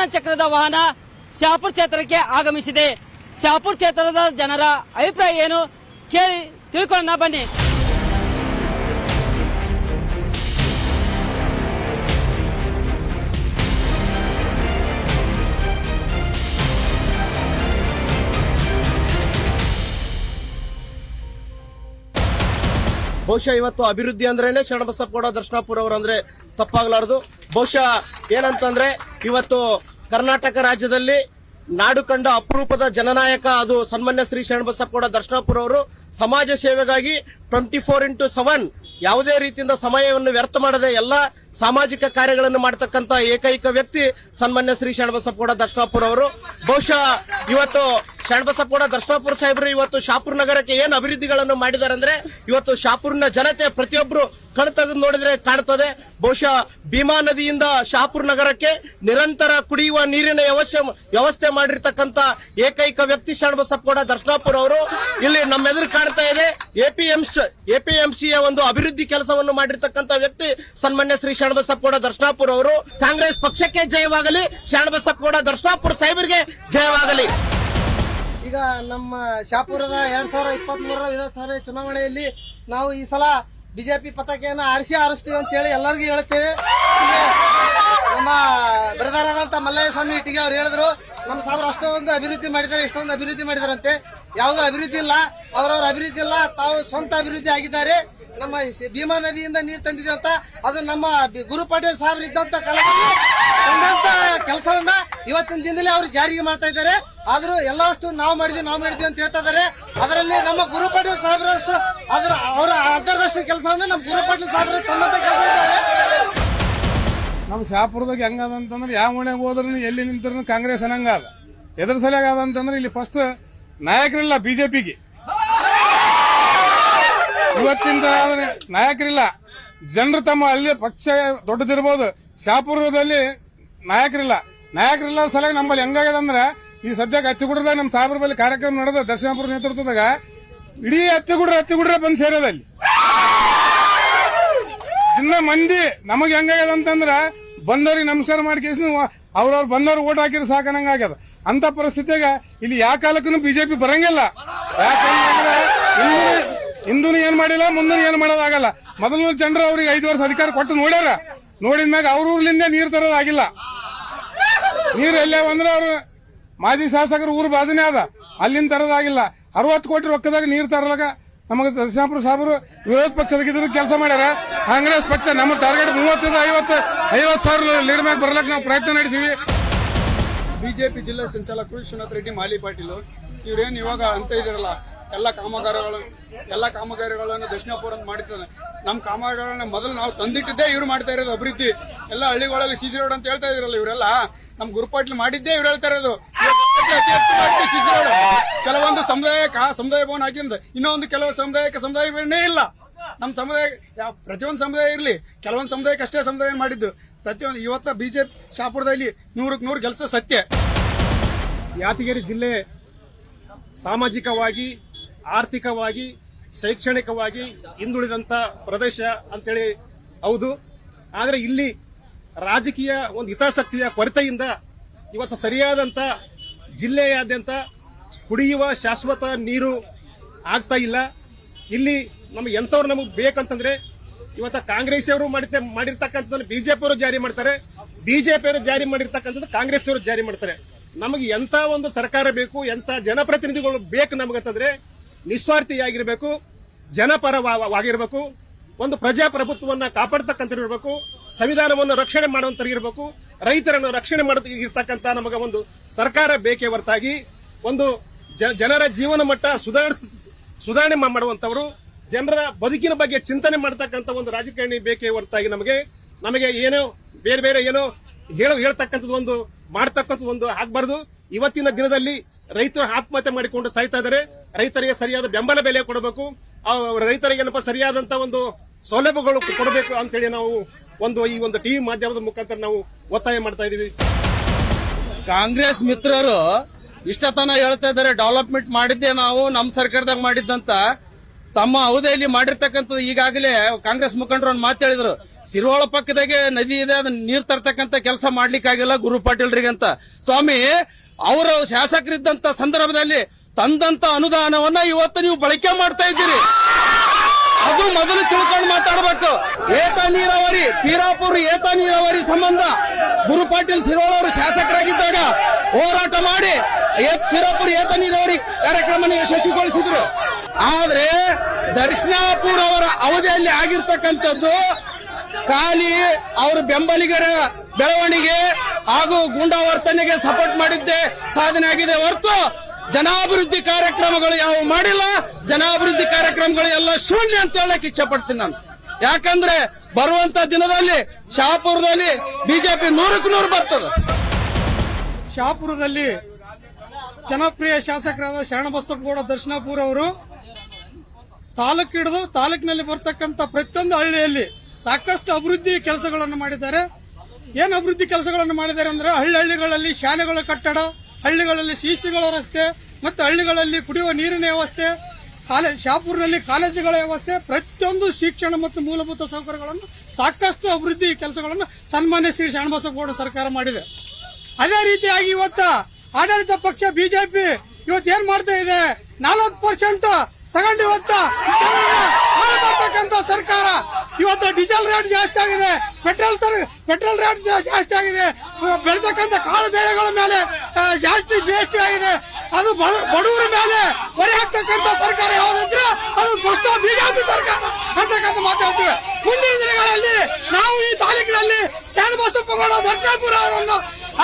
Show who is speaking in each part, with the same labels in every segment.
Speaker 1: ಸುವರ್ಣ ಚಕ್ರದ ವಾಹನ ಶಾಪುರ್ ಕ್ಷೇತ್ರಕ್ಕೆ ಆಗಮಿಸಿದೆ. ಶಾಪುರ್ ಕ್ಷೇತ್ರದ ಜನರ ಅಭಿಪ್ರಾಯ ಏನು ಕೇಳಿ ತಿಳ್ಕೊಳ್ಳೋಣ, ಬನ್ನಿ.
Speaker 2: ಬಹುಶಃ ಇವತ್ತು ಅಭಿವೃದ್ಧಿ ಅಂದ್ರೇನೆ ಶರಣಬಸಪ್ಪಗೌಡ ದರ್ಶನಾಪುರ ಅವರು ಅಂದ್ರೆ ತಪ್ಪಾಗಲಾರದು. ಬಹುಶಃ ಏನಂತಂದ್ರೆ ಇವತ್ತು ಕರ್ನಾಟಕ ರಾಜ್ಯದಲ್ಲಿ ನಾಡು ಕಂಡ ಅಪರೂಪದ ಜನನಾಯಕ ಅದು ಸನ್ಮಾನ್ಯ ಶ್ರೀ ಶರಣಬಸಪ್ಪಗೌಡ ದರ್ಶನಾಪುರ ಅವರು. ಸಮಾಜ ಸೇವೆಗಾಗಿ ಟ್ವೆಂಟಿ ಫೋರ್ ಇಂಟು ಸೆವೆನ್ ಯಾವುದೇ ರೀತಿಯಿಂದ ಸಮಯವನ್ನು ವ್ಯರ್ಥ ಮಾಡದೆ ಎಲ್ಲ ಸಾಮಾಜಿಕ ಕಾರ್ಯಗಳನ್ನು ಮಾಡತಕ್ಕಂತ ಏಕೈಕ ವ್ಯಕ್ತಿ ಸನ್ಮಾನ್ಯ ಶ್ರೀ ಶರಣಬಸಪ್ಪಗೌಡ ದರ್ಶನಾಪುರ ಅವರು. ಬಹುಶಃ ಇವತ್ತು ಶರಣಬಸಪ್ಪಗೌಡ ದರ್ಶನಾಪುರ ಸಾಹೇಬರು, ಇವತ್ತು ಶಾಪುರ್ ನಗರಕ್ಕೆ ಏನು ಅಭಿವೃದ್ಧಿಗಳನ್ನು ಮಾಡಿದ್ದಾರೆ ಅಂದ್ರೆ ಇವತ್ತು ಶಾಪುರ್ನ ಜನತೆ ಪ್ರತಿಯೊಬ್ಬರು ಕಣ್ ತೆಗೆದು ನೋಡಿದ್ರೆ ಕಾಣ್ತದೆ. ಬಹುಶಃ ಭೀಮಾ ನದಿಯಿಂದ ಶಾಪುರ್ ನಗರಕ್ಕೆ ನಿರಂತರ ಕುಡಿಯುವ ನೀರಿನ ವ್ಯವಸ್ಥೆ ವ್ಯವಸ್ಥೆ ಮಾಡಿರ್ತಕ್ಕಂತ ಏಕೈಕ ವ್ಯಕ್ತಿ ಶರಣಬಸಪ್ಪಗೌಡ ದರ್ಶನಾಪುರ ಅವರು. ಇಲ್ಲಿ ನಮ್ಮೆದುರು ಕಾಣ್ತಾ ಇದೆ. ಎಪಿಎಂಸ್, ಎಪಿಎಂಸಿಯ ಒಂದು ಅಭಿವೃದ್ಧಿ ಕೆಲಸವನ್ನು ಮಾಡಿರ್ತಕ್ಕಂತ ವ್ಯಕ್ತಿ ಸನ್ಮಾನ್ಯ ಶ್ರೀ ಶರಣಬಸಪ್ಪಗೌಡ ದರ್ಶನಾಪುರ ಅವರು. ಕಾಂಗ್ರೆಸ್ ಪಕ್ಷಕ್ಕೆ ಜಯವಾಗಲಿ ಶರಣಬಸಪ್ಪಗೌಡ ದರ್ಶನಾಪುರ ಸಾಹೇಬರಿಗೆ ಜಯವಾಗಲಿ.
Speaker 3: ಈಗ ನಮ್ಮ ಶಾಪುರದ ಎರಡ್ ಸಾವಿರ ಇಪ್ಪತ್ತ್ ಮೂರರ ವಿಧಾನಸಭೆ ಚುನಾವಣೆಯಲ್ಲಿ ನಾವು ಈ ಸಲ ಬಿಜೆಪಿ ಪತಾಕೆಯನ್ನು ಆರಿಸಿ ಆರಿಸ್ತೀವಿ ಅಂತ ಹೇಳಿ ಎಲ್ಲರಿಗೂ ಹೇಳ್ತೇವೆ. ನಮ್ಮ ಬ್ರದರ್ ಆದಂತ ಮಲ್ಲಯ್ಯ ಸ್ವಾಮಿ ಇಟ್ಟಿಗೆ ಅವ್ರು ಹೇಳಿದ್ರು, ನಮ್ಮ ಸಾಬ್ರು ಅಷ್ಟೊಂದು ಅಭಿವೃದ್ಧಿ ಮಾಡಿದ್ದಾರೆ, ಇಷ್ಟೊಂದು ಅಭಿವೃದ್ಧಿ ಮಾಡಿದಾರಂತೆ ಯಾವುದೋ ಅಭಿವೃದ್ಧಿ ಇಲ್ಲ, ಅವರವ್ರ ಅಭಿವೃದ್ಧಿ ಇಲ್ಲ, ತಾವು ಸ್ವಂತ ಅಭಿವೃದ್ಧಿ ಆಗಿದ್ದಾರೆ. ನಮ್ಮ ಭೀಮಾ ನದಿಯಿಂದ ನೀರು ತಂದಿದೆ ಅಂತ, ಅದು ನಮ್ಮ ಗುರು ಪಾಟೀಲ್ ಸಾಹೇಬ್ರು ಇದ್ದಂತ ಕೆಲಸವನ್ನ ಇವತ್ತಿನ ದಿನದಲ್ಲಿ ಅವರು ಜಾರಿಗೆ ಮಾಡ್ತಾ ಇದ್ದಾರೆ. ಆದ್ರೂ ಎಲ್ಲವಷ್ಟು ನಾವು ಮಾಡಿದ್ವಿ ನಾವು ಮಾಡಿದ್ವಿ ಅಂತ ಹೇಳ್ತಾ ಇದ್ದಾರೆ. ಅದರಲ್ಲಿ ನಮ್ಮ ಗುರು ಪಾಟೀಲ್ ಸಾಹೇಬ್ರಷ್ಟು ಅದರ ಅವರ ಅರ್ಧದಷ್ಟು ಕೆಲಸವನ್ನ ನಮ್ಮ ಗುರು ಪಾಟೀಲ್ ಸಾಹೇಬ್ರು ತಂದಂತ ಕೆಲಸ ಇದ್ದಾರೆ
Speaker 4: ನಮ್ಮ ಶಾಪುರದಾಗ ಹೆಂಗದ ಅಂತಂದ್ರೆ, ಯಾವ ಮನೆಗೆ ಹೋದ್ರು ಎಲ್ಲಿ ನಿಂತರೂ ಕಾಂಗ್ರೆಸ್ ಅನ್ನಂಗ ಅದ ಎದ್ರ ಸಲಿಯಾಗ ಅದ ಅಂತಂದ್ರೆ ಇಲ್ಲಿ ಫಸ್ಟ್ ನಾಯಕರಿಲ್ಲ, ಬಿಜೆಪಿಗೆ. ಇವತ್ತಿನ ಆದರೆ ನಾಯಕರಿಲ್ಲ. ಜನರು ತಮ್ಮ ಅಲ್ಲಿ ಪಕ್ಷ ದೊಡ್ಡದಿರ್ಬೋದು. ಶಾಪುರದಲ್ಲಿ ನಾಯಕರಿಲ್ಲ. ನಾಯಕರಿಲ್ಲ ಸಲಹೆ ನಮ್ಮಲ್ಲಿ ಹೆಂಗಾಗ್ಯದ ಅಂದ್ರೆ, ಈ ಸದ್ಯಕ್ಕೆ ಹತ್ತಿಗುಡ್ರದಾಗ ನಮ್ಮ ಸಾಹೇಬ್ರ ಕಾರ್ಯಕ್ರಮ ನಡೆದ ದರ್ಶನಪುರ ನೇತೃತ್ವದಾಗ ಇಡೀ ಹತ್ತಿಗುಡ್ರ ಹತ್ತಿಗುಡ್ರ ಬಂದು ಸೇರೋದ ಅಲ್ಲಿ. ಇನ್ನ ಮಂದಿ ನಮಗೆ ಹೆಂಗಾಗ್ಯದ ಅಂತಂದ್ರ ಬಂದವ್ರಿಗೆ ನಮಸ್ಕಾರ ಮಾಡಿ ಅವ್ರವ್ರು ಬಂದವ್ರು ಓಟ್ ಹಾಕಿದ್ರೆ ಸಾಕನಂಗ ಆಗ್ಯದ. ಅಂತ ಪರಿಸ್ಥಿತಿಯಾಗ ಇಲ್ಲಿ ಯಾವ ಕಾಲಕ್ಕೂ ಬಿಜೆಪಿ ಬರಂಗಿಲ್ಲ. ಯಾಕಂದ್ರೆ ಹಿಂದೂ ಏನ್ ಮಾಡಿಲ್ಲ ಮುಂದೂ ಏನ್ ಮಾಡೋದಾಗಲ್ಲ. ಮೊದಲು ಜನರು ಅವ್ರಿಗೆ ಐದು ವರ್ಷ ಅಧಿಕಾರ ಕೊಟ್ಟು ನೋಡ್ಯಾರ. ನೋಡಿದ್ಮ್ಯಾಗ ಅವ್ರೂರ್ಲಿಂದ ನೀರ್ ತರೋದಾಗಿಲ್ಲ. ನೀರು ಎಲ್ಲೇ ಬಂದ್ರೆ ಅವ್ರು ಮಾಜಿ ಶಾಸಕರು ಊರು ಬಾಜುನೇ ಅದ. ಅಲ್ಲಿಂದ ತರೋದಾಗಿಲ್ಲ. ಅರವತ್ತು ಕೋಟಿ ರೊಕ್ಕದಾಗ ನೀರು ತರಲಾಗ ನಮಗೆ ದರ್ಶಾಪುರ ಸಾಹೇಬರು ವಿರೋಧ ಪಕ್ಷದಾಗಿದ್ರು ಕೆಲಸ ಮಾಡ್ಯಾರ. ಕಾಂಗ್ರೆಸ್ ಪಕ್ಷ ನಮ್ಮ ಟಾರ್ಗೆಟ್ ಮೂವತ್ತರಿಂದ ಐವತ್ತು ಐವತ್ತು ಸಾವಿರ ಲೀಡ್ ಮ್ಯಾಗ ಬರ್ಲಕ್ ನಾವು ಪ್ರಯತ್ನ ನಡೆಸಿವಿ.
Speaker 5: ಬಿಜೆಪಿ ಜಿಲ್ಲಾ ಸಂಚಾಲಕರು ವಿಶ್ವನಾಥ್ ರೆಡ್ಡಿ, ಮಾಲಿ ಪಾಟೀಲ್, ಇವ್ರೇನು ಇವಾಗ ಅಂತ ಇದಿರಲ್ಲ ಎಲ್ಲ ಕಾಮಗಾರಿಗಳನ್ನು ಎಲ್ಲ ಕಾಮಗಾರಿಗಳನ್ನು ದಕ್ಷಿಣಪುರ ಅಂತ ಮಾಡಿದ್ದಾರೆ. ನಮ್ಮ ಕಾಮಗಾರಿಗಳನ್ನ ಮೊದಲು ನಾವು ತಂದಿಟ್ಟಿದ್ದೇ ಇವ್ರು ಮಾಡ್ತಾ ಇರೋದು ಅಭಿವೃದ್ಧಿ. ಎಲ್ಲ ಹಳ್ಳಿಗಳಲ್ಲಿ ಸಿಸಿ ರೋಡ್ ಅಂತ ಹೇಳ್ತಾ ಇದ್ರಲ್ಲ ಇವರೆಲ್ಲ ನಮ್ಮ ಗುರುಪಾಟ್ಲಿ ಮಾಡಿದ್ದೇ ಇವ್ರು ಹೇಳ್ತಾ ಇರೋದು. ರೋಡ್ ಕೆಲವೊಂದು ಸಮುದಾಯಕ್ಕೆ ಸಮುದಾಯ ಭವನ ಹಾಕಿಂದ ಇನ್ನೊಂದು ಕೆಲವು ಸಮುದಾಯಕ್ಕೆ ಸಮುದಾಯ ಭವನೇ ಇಲ್ಲ. ನಮ್ಮ ಸಮುದಾಯ ಪ್ರತಿಯೊಂದು ಸಮುದಾಯ ಇರಲಿ, ಕೆಲವೊಂದು ಸಮುದಾಯಕ್ಕೆ ಅಷ್ಟೇ ಸಮುದಾಯ ಮಾಡಿದ್ದು. ಪ್ರತಿಯೊಂದು ಇವತ್ತ ಬಿಜೆಪಿ ಶಾಪುರದಲ್ಲಿ ನೂರಕ್ಕೆ ನೂರು ಕೆಲಸ ಸತ್ಯ.
Speaker 6: ಯಾದಗಿರಿ ಜಿಲ್ಲೆ ಸಾಮಾಜಿಕವಾಗಿ ಆರ್ಥಿಕವಾಗಿ, ಶೈಕ್ಷಣಿಕವಾಗಿ ಹಿಂದುಳಿದಂಥ ಪ್ರದೇಶ ಅಂತೇಳಿ ಹೌದು. ಆದರೆ ಇಲ್ಲಿ ರಾಜಕೀಯ ಒಂದು ಹಿತಾಸಕ್ತಿಯ ಕೊರತೆಯಿಂದ ಇವತ್ತು ಸರಿಯಾದಂಥ ಜಿಲ್ಲೆಯಾದ್ಯಂತ ಕುಡಿಯುವ ಶಾಶ್ವತ ನೀರು ಆಗ್ತಾ ಇಲ್ಲ. ಇಲ್ಲಿ ನಮಗೆ ಎಂಥವ್ರು ನಮಗೆ ಬೇಕಂತಂದ್ರೆ ಇವತ್ತು ಕಾಂಗ್ರೆಸ್ ಅವರು ಬಿ ಜೆ ಪಿಯವರು ಜಾರಿ ಮಾಡ್ತಾರೆ. ಬಿಜೆಪಿ ಅವರು ಜಾರಿ ಮಾಡಿರ್ತಕ್ಕಂಥದ್ದು ಕಾಂಗ್ರೆಸ್ ಅವರು ಜಾರಿ ಮಾಡ್ತಾರೆ. ನಮಗೆ ಎಂಥ ಒಂದು ಸರ್ಕಾರ ಬೇಕು ಎಂಥ ಜನಪ್ರತಿನಿಧಿಗಳು ಬೇಕು ನಮಗಂತಂದ್ರೆ ನಿಸ್ವಾರ್ಥಿಯಾಗಿರ್ಬೇಕು, ಜನಪರವಾಗಿರಬೇಕು, ಒಂದು ಪ್ರಜಾಪ್ರಭುತ್ವವನ್ನು ಕಾಪಾಡ್ತಕ್ಕಂಥವ್ರು ಸಂವಿಧಾನವನ್ನು ರಕ್ಷಣೆ ಮಾಡುವಂಥರಿಗಿರಬೇಕು ರೈತರನ್ನು ರಕ್ಷಣೆ ಮಾಡಿರ್ತಕ್ಕಂಥ ನಮಗೆ ಒಂದು ಸರ್ಕಾರ ಬೇಕೇ ಹೊರತಾಗಿ, ಒಂದು ಜನರ ಜೀವನ ಮಟ್ಟ ಸುಧಾರಿಸ, ಸುಧಾರಣೆ ಮಾಡುವಂಥವರು, ಜನರ ಬದುಕಿನ ಬಗ್ಗೆ ಚಿಂತನೆ ಮಾಡ್ತಕ್ಕಂಥ ಒಂದು ರಾಜಕಾರಣಿ ಬೇಕೇ ಹೊರತಾಗಿ ನಮಗೆ ನಮಗೆ ಏನೋ ಬೇರೆ ಬೇರೆ ಏನೋ ಹೇಳ, ಹೇಳ್ತಕ್ಕಂಥದ್ದು ಒಂದು, ಮಾಡ್ತಕ್ಕಂಥದ್ದು ಒಂದು ಆಗಬಾರ್ದು. ಇವತ್ತಿನ ದಿನದಲ್ಲಿ ರೈತರು ಆತ್ಮಹತ್ಯೆ ಮಾಡಿಕೊಂಡು ಸಾಯ್ತಾ ಇದ್ದಾರೆ. ರೈತರಿಗೆ ಸರಿಯಾದ ಬೆಂಬಲ ಬೆಲೆ ಕೊಡಬೇಕು. ರೈತರಿಗೆ ಏನಪ್ಪ, ಸರಿಯಾದಂತ ಒಂದು ಸೌಲಭ್ಯಗಳು ಕೊಡಬೇಕು ಅಂತೇಳಿ ನಾವು ಒಂದು ಈ ಒಂದು ಟಿವಿ ಮಾಧ್ಯಮದ ಮುಖಾಂತರ ನಾವು ಒತ್ತಾಯ ಮಾಡ್ತಾ ಇದೀವಿ
Speaker 2: ಕಾಂಗ್ರೆಸ್ ಮಿತ್ರರು ಇಷ್ಟತನ ಹೇಳ್ತಾ ಇದ್ದಾರೆ ಡೆವಲಪ್ಮೆಂಟ್ ಮಾಡಿದ್ದೆ ನಾವು ನಮ್ಮ ಸರ್ಕಾರದಾಗ ಮಾಡಿದ್ದಂತ, ತಮ್ಮ ಅವಧಿಯಲ್ಲಿ ಮಾಡಿರ್ತಕ್ಕಂಥದ್ದು ಈಗಾಗಲೇ ಕಾಂಗ್ರೆಸ್ ಮುಖಂಡರು ಒಂದು ಮಾತು ಹೇಳಿದ್ರು.
Speaker 7: ಸಿರುವಳ ಪಕ್ಕದಾಗೆ ನದಿ ಇದೆ, ಅದನ್ನ ನೀರು ತರ್ತಕ್ಕಂತ ಕೆಲಸ ಮಾಡ್ಲಿಕ್ಕಾಗಿಲ್ಲ ಗುರು ಪಾಟೀಲ್ರಿಗಂತ. ಸ್ವಾಮಿ ಅವರು ಶಾಸಕರಿದ್ದಂತ ಸಂದರ್ಭದಲ್ಲಿ ತಂದಂತ ಅನುದಾನವನ್ನ ಇವತ್ತು ನೀವು ಬಳಕೆ ಮಾಡ್ತಾ ಇದ್ದೀರಿ. ಅದು ಮೊದಲು ತಿಳ್ಕೊಂಡು ಮಾತಾಡಬೇಕು. ಏತ ನೀರಾವರಿ, ಪೀರಾಪುರ ಏತ ನೀರಾವರಿ ಸಂಬಂಧ ಗುರು ಪಾಟೀಲ್ ಸಿರೋಳ ಅವರು ಶಾಸಕರಾಗಿದ್ದಾಗ ಹೋರಾಟ ಮಾಡಿ ಪೀರಾಪುರ ಏತ ನೀರಾವರಿ ಕಾರ್ಯಕ್ರಮ ಯಶಸ್ವಿಗೊಳಿಸಿದ್ರು. ಆದ್ರೆ ದರ್ಶನಾಪುರ ಅವರ ಅವಧಿಯಲ್ಲಿ ಆಗಿರ್ತಕ್ಕಂಥದ್ದು ಖಾಲಿ ಅವ್ರ ಬೆಂಬಲಿಗರ ಬೆಳವಣಿಗೆ ಹಾಗೂ ಗೂಂಡಾವರ್ತನೆಗೆ ಸಪೋರ್ಟ್ ಮಾಡಿದ್ದೆ ಸಾಧನೆ ಆಗಿದೆ. ಹೊರತು ಜನಾಭಿವೃದ್ಧಿ ಕಾರ್ಯಕ್ರಮಗಳು ಯಾವ ಮಾಡಿಲ್ಲ. ಜನಾಭಿವೃದ್ಧಿ ಕಾರ್ಯಕ್ರಮಗಳು ಎಲ್ಲ ಶೂನ್ಯ ಅಂತ ಹೇಳಕ್ ಇಚ್ಛೆ ಪಡ್ತೀನಿ ನಾನು. ಯಾಕಂದ್ರೆ ಬರುವಂತ ದಿನದಲ್ಲಿ ಶಾಪುರದಲ್ಲಿ ಬಿಜೆಪಿ ನೂರಕ್ಕೆ ನೂರು ಬರ್ತದೆ.
Speaker 8: ಶಾಪುರದಲ್ಲಿ ಜನಪ್ರಿಯ ಶಾಸಕರಾದ ಶರಣಬಸಪ್ಪಗೌಡ, ದರ್ಶನಾಪುರ ಅವರು ತಾಲೂಕು ಹಿಡಿದು ತಾಲೂಕಿನಲ್ಲಿ ಬರ್ತಕ್ಕಂಥ ಪ್ರತಿಯೊಂದು ಹಳ್ಳಿಯಲ್ಲಿ ಸಾಕಷ್ಟು ಅಭಿವೃದ್ಧಿ ಕೆಲಸಗಳನ್ನು ಮಾಡಿದ್ದಾರೆ. ಏನು ಅಭಿವೃದ್ಧಿ ಕೆಲಸಗಳನ್ನು ಮಾಡಿದ್ದಾರೆ ಅಂದ್ರೆ ಹಳ್ಳಿ ಹಳ್ಳಿಗಳಲ್ಲಿ ಶಾಲೆಗಳ ಕಟ್ಟಡ, ಹಳ್ಳಿಗಳಲ್ಲಿ ಸಿಸಿಗಳ ರಸ್ತೆ ಮತ್ತು ಹಳ್ಳಿಗಳಲ್ಲಿ ಕುಡಿಯುವ ನೀರಿನ ವ್ಯವಸ್ಥೆ ಕಾಲೇಜ್ ಶಾಪುರ್ನಲ್ಲಿ ಕಾಲೇಜುಗಳ ವ್ಯವಸ್ಥೆ, ಪ್ರತಿಯೊಂದು ಶಿಕ್ಷಣ ಮತ್ತು ಮೂಲಭೂತ ಸೌಕರ್ಯಗಳನ್ನು ಸಾಕಷ್ಟು ಅಭಿವೃದ್ಧಿ ಕೆಲಸಗಳನ್ನು ಸನ್ಮಾನ್ಯ ಶ್ರೀ ಶರಣಬಸಪ್ಪಗೌಡ ಸರ್ಕಾರ ಮಾಡಿದೆ. ಅದೇ ರೀತಿಯಾಗಿ ಇವತ್ತು ಆಡಳಿತ ಪಕ್ಷ ಬಿಜೆಪಿ ಇವತ್ತು ಏನು ಮಾಡ್ತಾ ಇದೆ? ನಲವತ್ತು ಪರ್ಸೆಂಟ್ ತಗೊಂಡು ಇವತ್ತ ಸರ್ಕಾರ. ಇವತ್ತು ಡೀಸೆಲ್ ರೇಟ್ ಜಾಸ್ತಿ ಆಗಿದೆ. ಪೆಟ್ರೋಲ್ ಸರ್, ಪೆಟ್ರೋಲ್ ರೇಟ್ ಜಾಸ್ತಿ ಆಗಿದೆ. ಬೆಳೆತಕ್ಕಂಥ ಕಾಳು ಬೆಳೆಗಳ ಮೇಲೆ ಜಾಸ್ತಿ ಜಿ ಎಸ್ ಟಿ ಆಗಿದೆ. ಅದು ಬಡ- ಬಡವರ ಮೇಲೆ ಹೊರೆ ಹಾಕ್ತಕ್ಕಂಥ ಸರ್ಕಾರ ಯಾವುದಂದ್ರೆ ಅದು ಭ್ರಷ್ಟ ಬಿಜೆಪಿ ಸರ್ಕಾರ ಅಂತಕ್ಕಂಥ ಮಾತಾಡ್ತೀವಿ ಮುಂದಿನ ದಿನಗಳಲ್ಲಿ ನಾವು ಈ ತಾಲೂಕಿನಲ್ಲಿ ಶರಣಬಸಪ್ಪಗೌಡ ದರ್ಶಾಪುರ ಅವರನ್ನು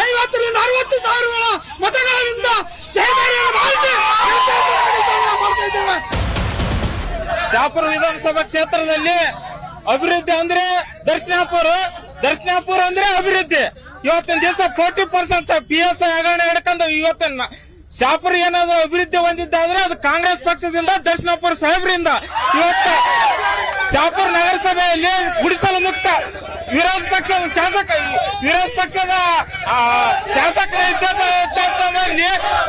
Speaker 8: ಐವತ್ತರಿಂದ ಅರವತ್ತು ಸಾವಿರಗಳ ಮತಗಳಿಂದ ಜಯಮಾರಿಯನ್ನು ಮಾಡ್ತಾ
Speaker 9: ಶಾಪುರ ವಿಧಾನಸಭಾ ಕ್ಷೇತ್ರದಲ್ಲಿ ಅಭಿವೃದ್ಧಿ ಅಂದ್ರೆ ದರ್ಶನಾಪುರ ದರ್ಶನಾಪುರ ಅಂದ್ರೆ ಅಭಿವೃದ್ಧಿ. ಇವತ್ತಿನ ದಿವಸ forty percent P S I ಹಗರಣ ಹಿಡ್ಕೊಂಡು ಇವತ್ತಿನ ಶಾಪುರ ಏನಾದ್ರು ಅಭಿವೃದ್ಧಿ ಹೊಂದಿದ್ದಾದ್ರೆ ಅದು ಕಾಂಗ್ರೆಸ್ ಪಕ್ಷದಿಂದ, ದರ್ಶನಾಪುರ ಸಾಹೇಬ್ರಿಂದ. ಇವತ್ತು ಶಾಪುರ ನಗರಸಭೆಯಲ್ಲಿ ಗುಡಿಸಲು ಮುಕ್ತ ವಿರೋಧ ಪಕ್ಷದ ಶಾಸಕ, ವಿರೋಧ ಪಕ್ಷದ ಶಾಸಕರ ಇದ್ದಲ್ಲಿ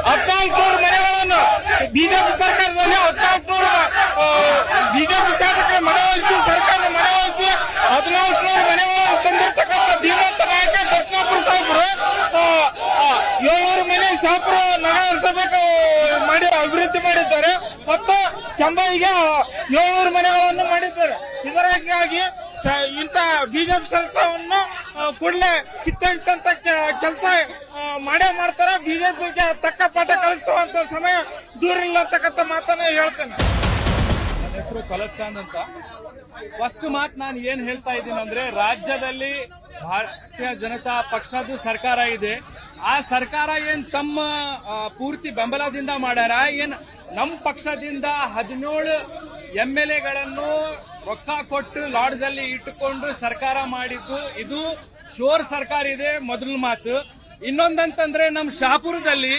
Speaker 9: ಹದಿನಾಲ್ಕು ನೂರು ಮನೆಗಳನ್ನು ಬಿಜೆಪಿ ಸರ್ಕಾರದಲ್ಲಿ ಹದಿನಾಲ್ಕು ಬಿಜೆಪಿ ಶಾಸಕರ ಮನವೊಲಿಸಿ ಸರ್ಕಾರ ಮನವೊಲಿಸಿ ಹದಿನಾಲ್ಕು ನೂರು ಮನೆಗಳನ್ನು ತಂದಿರ್ತಕ್ಕಂಥ ದಿವಂತ ನಾಯಕ ಸತ್ನಾಪುರ ಸಾಹೇಬರು ಏಳ್ನೂರು ಮನೆ ಶಾಪುರ ನಗರಸಭೆಗೆ ಮಾಡಿ ಅಭಿವೃದ್ಧಿ ಮಾಡಿದ್ದಾರೆ. ಮತ್ತು ಚಂದಾಯಿಗೆ ಏಳ್ನೂರು ಮನೆಗಳನ್ನು ಮಾಡಿದ್ದಾರೆ. ಇದರಾಗಿ ಇಂಥ ಬಿಜೆಪಿ ಸರ್ಕಾರವನ್ನು ಕೂಡಲೇ ಕಿತ್ತಂತ ಕೆಲಸ ಮಾಡೇ ಮಾಡ್ತಾರೆ. ಬಿಜೆಪಿಗೆ ತಕ್ಕ ಪಾಠ ಕಲಿಸುವಂತ ಸಮಯ ದೂರ ಇಲ್ಲ ಅಂತಕ್ಕಂಥ ಮಾತನ್ನ ಹೇಳ್ತೇನೆ.
Speaker 10: ನನ್ನ ಹೆಸರು ಕಲತ್ ಚಾಂದ್ ಅಂತ. ಫಸ್ಟ್ ಮಾತ್ ನಾನು ಏನ್ ಹೇಳ್ತಾ ಇದ್ದೀನಿ ಅಂದ್ರೆ, ರಾಜ್ಯದಲ್ಲಿ ಭಾರತೀಯ ಜನತಾ ಪಕ್ಷದ ಸರ್ಕಾರ ಇದೆ. ಆ ಸರ್ಕಾರ ಏನ್ ತಮ್ಮ ಪೂರ್ತಿ ಬೆಂಬಲದಿಂದ ಮಾಡ್ಯಾರ? ಏನ್ ನಮ್ಮ ಪಕ್ಷದಿಂದ ಹದಿನೇಳು ಎಂ ಎಲ್ ಎಗಳನ್ನು ರೊಕ್ಕ ಕೊಟ್ಟು ಲಾಡ್ಜ್ ಅಲ್ಲಿ ಇಟ್ಟುಕೊಂಡು ಸರ್ಕಾರ ಮಾಡಿದ್ದು, ಇದು ಶೋರ್ ಸರ್ಕಾರ ಇದೆ, ಮೊದಲ ಮಾತು. ಇನ್ನೊಂದಂತಂದ್ರೆ ನಮ್ಮ ಶಾಪುರದಲ್ಲಿ,